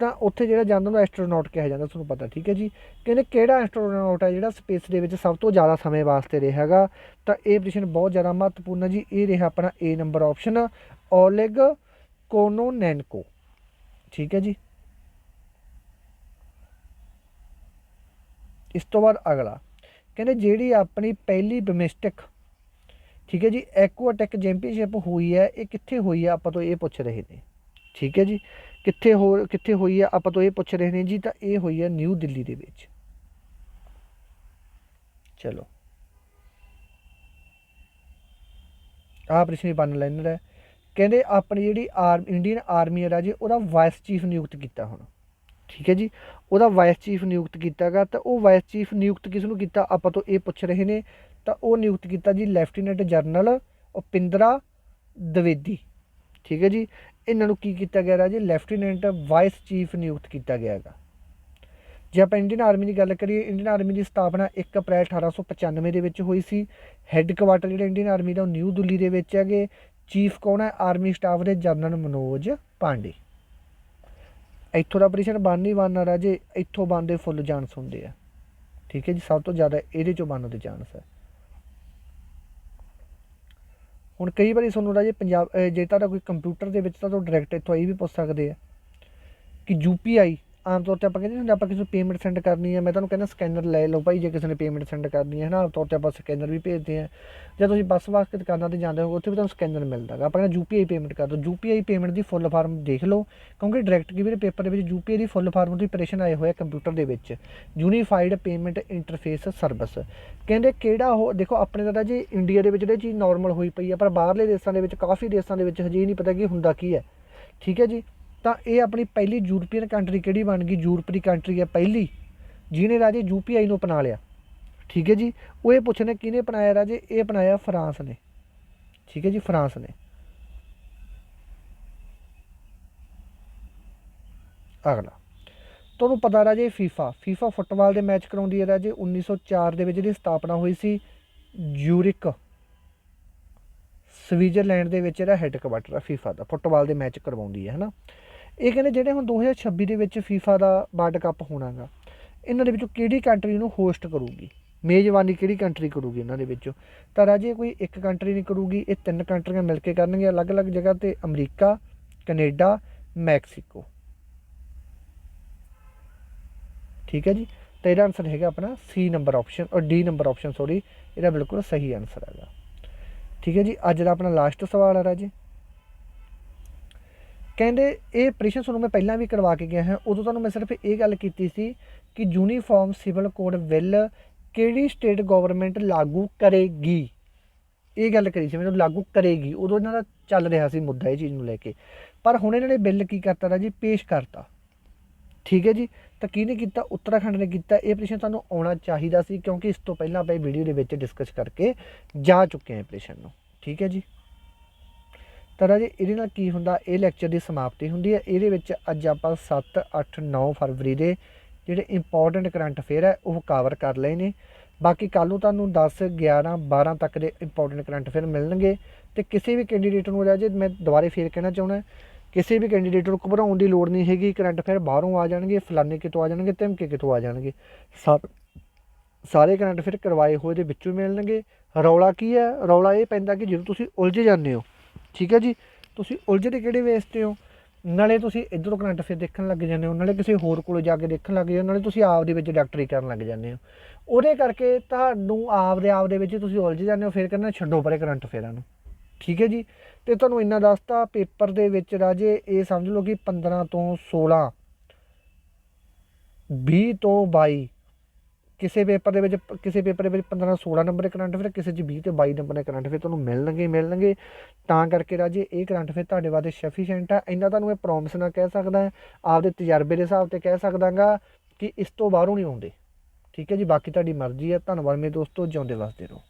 ਤਾਂ ਉੱਥੇ ਜਿਹੜਾ ਜਾਂਦਾ ਉਹਨੂੰ ਐਸਟਰੋਨੌਟ ਕਿਹਾ ਜਾਂਦਾ, ਤੁਹਾਨੂੰ ਪਤਾ, ਠੀਕ ਹੈ ਜੀ? ਕਹਿੰਦੇ ਕਿਹੜਾ ਐਸਟਰੋਨੌਟ ਹੈ ਜਿਹੜਾ ਸਪੇਸ ਦੇ ਵਿੱਚ ਸਭ ਤੋਂ ਜ਼ਿਆਦਾ ਸਮੇਂ ਵਾਸਤੇ ਰਿਹਾ ਤਾਂ ਇਹ ਪ੍ਰਸ਼ਨ ਬਹੁਤ ਜ਼ਿਆਦਾ ਮਹੱਤਵਪੂਰਨ ਹੈ ਜੀ। ਇਹ ਰਿਹਾ ਆਪਣਾ ਏ ਨੰਬਰ ਆਪਸ਼ਨ ਓਲੇਗ ਕੋਨੋਨੈਨਕੋ ਠੀਕ ਹੈ ਜੀ? ਇਸ ਤੋਂ ਬਾਅਦ ਅਗਲਾ, ਕਹਿੰਦੇ ਜਿਹੜੀ ਆਪਣੀ ਪਹਿਲੀ ਡੋਮੈਸਟਿਕ ਠੀਕ ਹੈ ਜੀ ਐਕੁਆਟੈਕ ਚੈਂਪੀਅਨਸ਼ਿਪ ਹੋਈ ਹੈ, ਇਹ ਕਿੱਥੇ ਹੋਈ ਹੈ? ਆਪਾਂ ਤੋਂ ਇਹ ਪੁੱਛ ਰਹੇ ਨੇ, ਠੀਕ ਹੈ ਜੀ? ਕਿੱਥੇ ਹੋ, ਕਿੱਥੇ ਹੋਈ ਹੈ ਆਪਾਂ ਤੋਂ ਇਹ ਪੁੱਛ ਰਹੇ ਨੇ ਜੀ, ਤਾਂ ਇਹ ਹੋਈ ਹੈ ਨਿਊ ਦਿੱਲੀ ਦੇ ਵਿੱਚ। ਚਲੋ। ਆਹ ਪ੍ਰਸ਼ਨ ਬਣ ਲੈਂਦਾ ਹੈ ਕਹਿੰਦੇ ਆਪਣੀ ਜਿਹੜੀ ਆਰਮ, ਇੰਡੀਅਨ ਆਰਮੀ ਹੈ ਰਾਜੇ ਉਹਦਾ ਵਾਈਸ ਚੀਫ ਨਿਯੁਕਤ ਕੀਤਾ ਹੁਣ। ਠੀਕ ਹੈ ਜੀ? ਉਹਦਾ ਵਾਈਸ ਚੀਫ ਨਿਯੁਕਤ ਕੀਤਾਗਾ ਤਾਂ ਉਹ ਵਾਈਸ ਚੀਫ ਨਿਯੁਕਤ ਕਿਸ ਨੂੰ ਕੀਤਾ? ਆਪਾਂ ਤੋਂ ਇਹ ਪੁੱਛ ਰਹੇ ਨੇ, ਤਾਂ ਉਹ ਨਿਯੁਕਤ ਕੀਤਾ ਜੀ ਲੈਫਟੀਨੈਂਟ ਜਨਰਲ ਉਪਿੰਦਰਾ ਦਵੇਦੀ। ਠੀਕ ਹੈ ਜੀ? ਇਹਨਾਂ ਨੂੰ ਕੀ ਕੀਤਾ ਗਿਆ ਰਾਜੇ? ਲੈਫਟੀਨੈਂਟ ਵਾਈਸ ਚੀਫ ਨਿਯੁਕਤ ਕੀਤਾ ਗਿਆ ਹੈਗਾ। ਜੇ ਆਪਾਂ ਇੰਡੀਅਨ ਆਰਮੀ ਦੀ ਗੱਲ ਕਰੀਏ ਇੰਡੀਅਨ ਆਰਮੀ ਦੀ ਸਥਾਪਨਾ 1 ਅਪ੍ਰੈਲ 1895 ਦੇ ਵਿੱਚ ਹੋਈ ਸੀ। ਹੈੱਡਕੁਆਟਰ ਜਿਹੜਾ ਇੰਡੀਅਨ ਆਰਮੀ ਦਾ ਉਹ ਨਿਊ ਦਿੱਲੀ ਦੇ ਵਿੱਚ ਹੈਗੇ। ਚੀਫ ਕੌਣ ਹੈ? ਆਰਮੀ ਸਟਾਫ ਦੇ ਜਨਰਲ ਮਨੋਜ ਪਾਂਡੇ ਇੱਥੋਂ ਦਾ ਆਪਰੇਸ਼ਨ ਬਣ ਨਹੀਂ ਬਣਨਾ ਰਾਜੇ। ਇੱਥੋਂ ਬਣਦੇ ਫੁੱਲ ਚਾਂਸ ਹੁੰਦੇ ਆ। ਠੀਕ ਹੈ ਜੀ? ਸਭ ਤੋਂ ਜ਼ਿਆਦਾ ਇਹਦੇ ਚੋਂ ਬੰਨ ਦੇ ਚਾਂਸ ਹੈ। ਹੁਣ ਕਈ ਵਾਰੀ ਤੁਹਾਨੂੰ ਰਾਜੇ ਪੰਜਾਬ ਜੇ ਤੁਹਾਡਾ ਕੋਈ ਕੰਪਿਊਟਰ ਦੇ ਵਿੱਚ ਤਾਂ ਤੁਹਾਨੂੰ ਡਾਇਰੈਕਟ ਇੱਥੋਂ ਇਹ ਵੀ ਪੁੱਛ ਸਕਦੇ ਆ ਕਿ ਯੂਪੀਆਈ ਆਮ ਤੌਰ ਤੇ ਆਪਾਂ ਕਹਿੰਦੇ ਹੁੰਦੇ ਆਪਾਂ ਕਿਸੇ ਨੂੰ ਪੇਮੈਂਟ ਸੈਂਡ ਕਰਨੀ ਹੈ ਮੈਂ ਤੁਹਾਨੂੰ ਕਹਿੰਦਾ ਸਕੈਨਰ ਲੈ ਲਓ ਭਾਈ, ਜੇ ਕਿਸੇ ਨੇ ਪੇਮੈਂਟ ਸੈਂਡ ਕਰਨੀ ਹੈ ਨਾ ਆਮ ਤੌਰ ਤੇ ਆਪਾਂ ਸਕੈਨਰ ਵੀ ਭੇਜਦੇ ਆ। ਜੇ ਤੁਸੀਂ ਬੱਸ ਵਾਸਤੇ ਦੁਕਾਨਾਂ ਤੇ ਜਾਂਦੇ ਹੋ, ਉੱਥੇ ਵੀ ਤੁਹਾਨੂੰ ਸਕੈਨਰ ਮਿਲਦਾ ਗਾ। ਆਪਾਂ ਕਹਿੰਦੇ ਯੂਪੀਆਈ ਪੇਮੈਂਟ ਕਰ ਦਿਓ। ਯੂਪੀਆਈ ਪੇਮੈਂਟ ਦੀ ਫੁੱਲ ਫਾਰਮ ਦੇਖ ਲਓ, ਕਿਉਂਕਿ ਡਾਇਰੈਕਟ ਕੀ ਵੀ ਪੇਪਰ ਦੇ ਵਿੱਚ ਯੂਪੀਆਈ ਦੀ ਫੁੱਲ ਫਾਰਮ ਦੀ ਪ੍ਰੈਸ਼ਨ ਆਏ ਹੋਏ ਕੰਪਿਊਟਰ ਦੇ ਵਿੱਚ। ਯੂਨੀਫਾਈਡ ਪੇਮੈਂਟ ਇੰਟਰਫੇਸ ਸਰਵਿਸ ਕਹਿੰਦੇ ਕਿਹੜਾ ਉਹ, ਦੇਖੋ ਆਪਣੇ ਤਾਂ ਜੀ ਇੰਡੀਆ ਦੇ ਵਿੱਚ ਜਿਹੜੀ ਚੀਜ਼ ਨਾਰਮਲ ਹੋਈ ਪਈ ਹੈ ਪਰ ਬਾਹਰਲੇ ਦੇਸ਼ਾਂ ਦੇ ਵਿੱਚ, ਕਾਫੀ ਦੇਸ਼ਾਂ ਦੇ ਵਿੱਚ ਹਜੇ ਨਹੀਂ ਪਤਾ ਕਿ ਹੁੰਦਾ ਕੀ ਹੈ। ਠੀਕ ਹੈ ਜੀ? ਤਾਂ ਇਹ ਆਪਣੀ ਪਹਿਲੀ ਯੂਰਪੀਅਨ ਕੰਟਰੀ ਕਿਹੜੀ ਬਣ ਗਈ? ਯੂਰਪ ਕੰਟਰੀ ਹੈ ਪਹਿਲੀ। ਜਿਹਨੇ ਰਾਜੇ ਯੂਪੀਆਈ ਨੂੰ ਅਪਣਾ ਲਿਆ। ਠੀਕ ਹੈ ਜੀ? ਉਹ ਇਹ ਪੁੱਛਣੇ ਕਿਹਨੇ ਅਪਣਾਇਆ ਰਾਜੇ? ਇਹ ਅਪਣਾਇਆ ਫਰਾਂਸ ਨੇ। ਠੀਕ ਹੈ ਜੀ? ਫਰਾਂਸ ਨੇ। ਅਗਲਾ। ਤੁਹਾਨੂੰ ਪਤਾ ਰਾਜੇ ਫੀਫਾ। ਫੀਫਾ ਫੁੱਟਬਾਲ ਦੇ ਮੈਚ ਕਰਾਉਂਦੀ ਹੈ ਰਾਜੇ। 1904 ਦੇ ਵਿੱਚ ਜਿਹਦੀ ਸਥਾਪਨਾ ਹੋਈ ਸੀ ਯੂਰਿਕ ਸਵਿਟਜ਼ਰਲੈਂਡ ਦੇ ਵਿੱਚ ਇਹਦਾ ਹੈੱਡ ਕੁਆਟਰ ਹੈ ਫੀਫਾ ਦਾ। ਫੁੱਟਬਾਲ ਦੇ ਮੈਚ ਕਰਵਾਉਂਦੀ ਹੈ, ਹਨਾ? ਇਹ ਕਹਿੰਦੇ ਜਿਹੜੇ ਹੁਣ 2026 ਦੇ ਵਿੱਚ ਫੀਫਾ ਦਾ ਵਰਲਡ ਕੱਪ ਹੋਣਾਗਾ, ਇਹਨਾਂ ਦੇ ਵਿੱਚੋਂ ਕਿਹੜੀ ਕੰਟਰੀ ਨੂੰ ਹੋਸਟ ਕਰੂਗੀ? ਮੇਜ਼ਬਾਨੀ ਕਿਹੜੀ ਕੰਟਰੀ ਕਰੂਗੀ ਇਹਨਾਂ ਦੇ ਵਿੱਚੋਂ? ਤਾਂ ਰਾਜੇ ਕੋਈ ਇੱਕ ਕੰਟਰੀ ਨਹੀਂ ਕਰੂਗੀ, ਇਹ ਤਿੰਨ ਕੰਟਰੀਆਂ ਮਿਲ ਕੇ ਕਰਨਗੀਆਂ ਅਲੱਗ-ਅਲੱਗ ਜਗ੍ਹਾ ਤੇ ਅਮਰੀਕਾ, ਕੈਨੇਡਾ, ਮੈਕਸੀਕੋ। ਠੀਕ ਹੈ ਜੀ? ਤਾਂ ਇਹਦਾ ਆਨਸਰ ਹੈਗਾ ਆਪਣਾ ਸੀ ਨੰਬਰ ਆਪਸ਼ਨ ਔਰ ਡੀ ਨੰਬਰ ਆਪਸ਼ਨ ਸੌਰੀ ਇਹਦਾ ਬਿਲਕੁਲ ਸਹੀ ਆਨਸਰ ਹੈਗਾ। ਠੀਕ ਹੈ ਜੀ? ਅੱਜ ਦਾ ਆਪਣਾ ਲਾਸਟ ਸਵਾਲ ਹੈ ਰਾਜੇ। ਕਹਿੰਦੇ ਇਹ ਪ੍ਰਸ਼ਨ ਤੁਹਾਨੂੰ ਮੈਂ ਪਹਿਲਾਂ ਵੀ ਕਰਵਾ ਕੇ ਗਿਆ ਹਾਂ। ਉਦੋਂ ਤੁਹਾਨੂੰ ਮੈਂ ਸਿਰਫ ਇਹ ਗੱਲ ਕੀਤੀ ਸੀ ਕਿ ਯੂਨੀਫਾਰਮ ਸਿਵਲ ਕੋਡ ਬਿੱਲ ਕਿਹੜੀ ਸਟੇਟ ਗਵਰਨਮੈਂਟ ਲਾਗੂ ਕਰੇਗੀ? ਇਹ ਗੱਲ ਕਰੀ ਸੀ, ਮੈਨੂੰ ਲਾਗੂ ਕਰੇਗੀ। ਉਦੋਂ ਇਹਨਾਂ ਦਾ ਚੱਲ ਰਿਹਾ ਸੀ ਮੁੱਦਾ ਇਹ ਚੀਜ਼ ਨੂੰ ਲੈ ਕੇ। ਪਰ ਹੁਣ ਇਹਨਾਂ ਨੇ ਬਿੱਲ ਕੀ ਕਰਤਾ ਜੀ ਪੇਸ਼ ਕਰਤਾ। ਠੀਕ ਹੈ ਜੀ? ਤਾਂ ਕਿਹਨੇ ਕੀਤਾ? ਉੱਤਰਾਖੰਡ ਨੇ ਕੀਤਾ। ਇਹ ਪ੍ਰਸ਼ਨ ਤੁਹਾਨੂੰ ਆਉਣਾ ਚਾਹੀਦਾ ਸੀ ਕਿਉਂਕਿ ਇਸ ਤੋਂ ਪਹਿਲਾਂ ਆਪਾਂ ਇਹ ਵੀਡੀਓ ਦੇ ਵਿੱਚ ਡਿਸਕਸ ਕਰਕੇ ਜਾ ਚੁੱਕੇ ਹਾਂ ਇਹ ਪ੍ਰਸ਼ਨ ਨੂੰ। ਠੀਕ ਹੈ ਜੀ? ਤਾਂ ਰਾਜੇ ਇਹਦੇ ਨਾਲ ਕੀ ਹੁੰਦਾ, ਇਹ ਲੈਕਚਰ ਦੀ ਸਮਾਪਤੀ ਹੁੰਦੀ ਹੈ। ਇਹਦੇ ਵਿੱਚ ਅੱਜ ਆਪਾਂ 7 8 9 ਫਰਵਰੀ ਦੇ ਜਿਹੜੇ ਇੰਪੋਰਟੈਂਟ ਕਰੰਟ ਅਫੇਅਰ ਹੈ, ਉਹ ਕਵਰ ਕਰ ਲਏ ਨੇ। ਬਾਕੀ ਕੱਲ ਨੂੰ ਤੁਹਾਨੂੰ 10 11 12 ਤੱਕ ਦੇ ਇੰਪੋਰਟੈਂਟ ਕਰੰਟ ਅਫੇਅਰ ਮਿਲਣਗੇ। ਤੇ ਕਿਸੇ ਵੀ ਕੈਂਡੀਡੇਟ ਨੂੰ ਰਾਜੇ ਮੈਂ ਦੁਬਾਰੇ ਫੇਰ ਕਹਿਣਾ ਚਾਹੁੰਦਾ, ਕਿਸੇ ਵੀ ਕੈਂਡੀਡੇਟ ਨੂੰ ਘਬਰਾਉਣ ਦੀ ਲੋੜ ਨਹੀਂ ਹੈਗੀ। ਕਰੰਟ ਅਫੇਅਰ ਬਾਹਰੋਂ ਆ ਜਾਣਗੇ ਫਲਾਨੇ ਕਿਤੋਂ ਆ ਜਾਣਗੇ, ਧਮਕੇ ਕਿਤੋਂ ਆ ਜਾਣਗੇ। ਸਭ ਸਾਰੇ ਕਰੰਟ ਅਫੇਅਰ ਕਰਵਾਏ ਹੋਏ ਦੇ ਵਿੱਚੋਂ ਮਿਲਣਗੇ। ਰੌਲਾ ਕੀ ਹੈ? ਰੌਲਾ ਇਹ ਪੈਂਦਾ ਕਿ ਜਦੋਂ ਤੁਸੀਂ ਉਲਝ ਜਾਂਦੇ ਹੋ ਠੀਕ ਹੈ ਜੀ? ਤੁਸੀਂ ਉਲਝਦੇ ਕਿਹੜੇ ਵੇਸ ਤੇ ਹੋ? ਨਾਲੇ ਤੁਸੀਂ ਇਧਰੋਂ ਕਰੰਟ ਅਫੇਅਰ ਦੇਖਣ ਲੱਗ ਜਾਂਦੇ ਹੋ, ਨਾਲੇ ਕਿਸੇ ਹੋਰ ਕੋਲ ਜਾ ਕੇ ਦੇਖਣ ਲੱਗ ਜਾਂਦੇ ਹੋ, ਨਾਲੇ ਤੁਸੀਂ ਆਪ ਦੇ ਵਿੱਚ ਡਾਕਟਰੀ ਕਰਨ ਲੱਗ ਜਾਂਦੇ ਹੋ। ਉਹਦੇ ਕਰਕੇ ਤੁਹਾਨੂੰ ਆਪ ਦੇ ਆਪ ਦੇ ਵਿੱਚ ਤੁਸੀਂ ਉਲਝ ਜਾਂਦੇ ਹੋ, ਫਿਰ ਕਹਿੰਦੇ ਛੱਡੋ ਪਰੇ ਕਰੰਟ ਫੇਰਾਂ ਨੂੰ। ਠੀਕ ਹੈ ਜੀ? ਤੇ ਤੁਹਾਨੂੰ ਇੰਨਾ ਦੱਸਤਾ, ਪੇਪਰ ਦੇ ਵਿੱਚ ਰਾਜੇ ਇਹ ਸਮਝ ਲਓ ਕਿ 15 ਤੋਂ 16 20 ਤੋਂ 22 ਕਿਸੇ ਪੇਪਰ ਦੇ ਵਿੱਚ, ਕਿਸੇ ਪੇਪਰ ਦੇ ਵਿੱਚ 15 16 ਨੰਬਰ ਦੇ ਕਰੰਟ ਅਫੇਅਰ, ਕਿਸੇ 'ਚ 20 ਤੇ 22 ਨੰਬਰ ਦੇ ਕਰੰਟ ਅਫੇਅਰ ਤੁਹਾਨੂੰ ਮਿਲਣਗੇ ਮਿਲਣਗੇ। ਤਾਂ ਕਰਕੇ ਰਾਜੇ, ਇਹ ਕਰੰਟ ਅਫੇਅਰ ਤੁਹਾਡੇ ਵਾਸਤੇ ਸਫੀਸ਼ੀਐਂਟ ਆ। ਇੰਨਾ ਤੁਹਾਨੂੰ ਮੈਂ ਪ੍ਰੋਮਿਸ ਨਾਲ ਕਹਿ ਸਕਦਾ ਆਪਦੇ ਤਜਰਬੇ ਦੇ ਹਿਸਾਬ ਤੇ ਕਹਿ ਸਕਦਾਗਾ ਕਿ ਇਸ ਤੋਂ ਬਾਹਰੋਂ ਨਹੀਂ ਆਉਂਦੇ। ਠੀਕ ਹੈ ਜੀ, ਬਾਕੀ ਤੁਹਾਡੀ ਮਰਜ਼ੀ ਹੈ। ਧੰਨਵਾਦ ਮੇਰੇ ਦੋਸਤੋ, ਜਿਉਂਦੇ ਵਸਦੇ ਰਹੋ।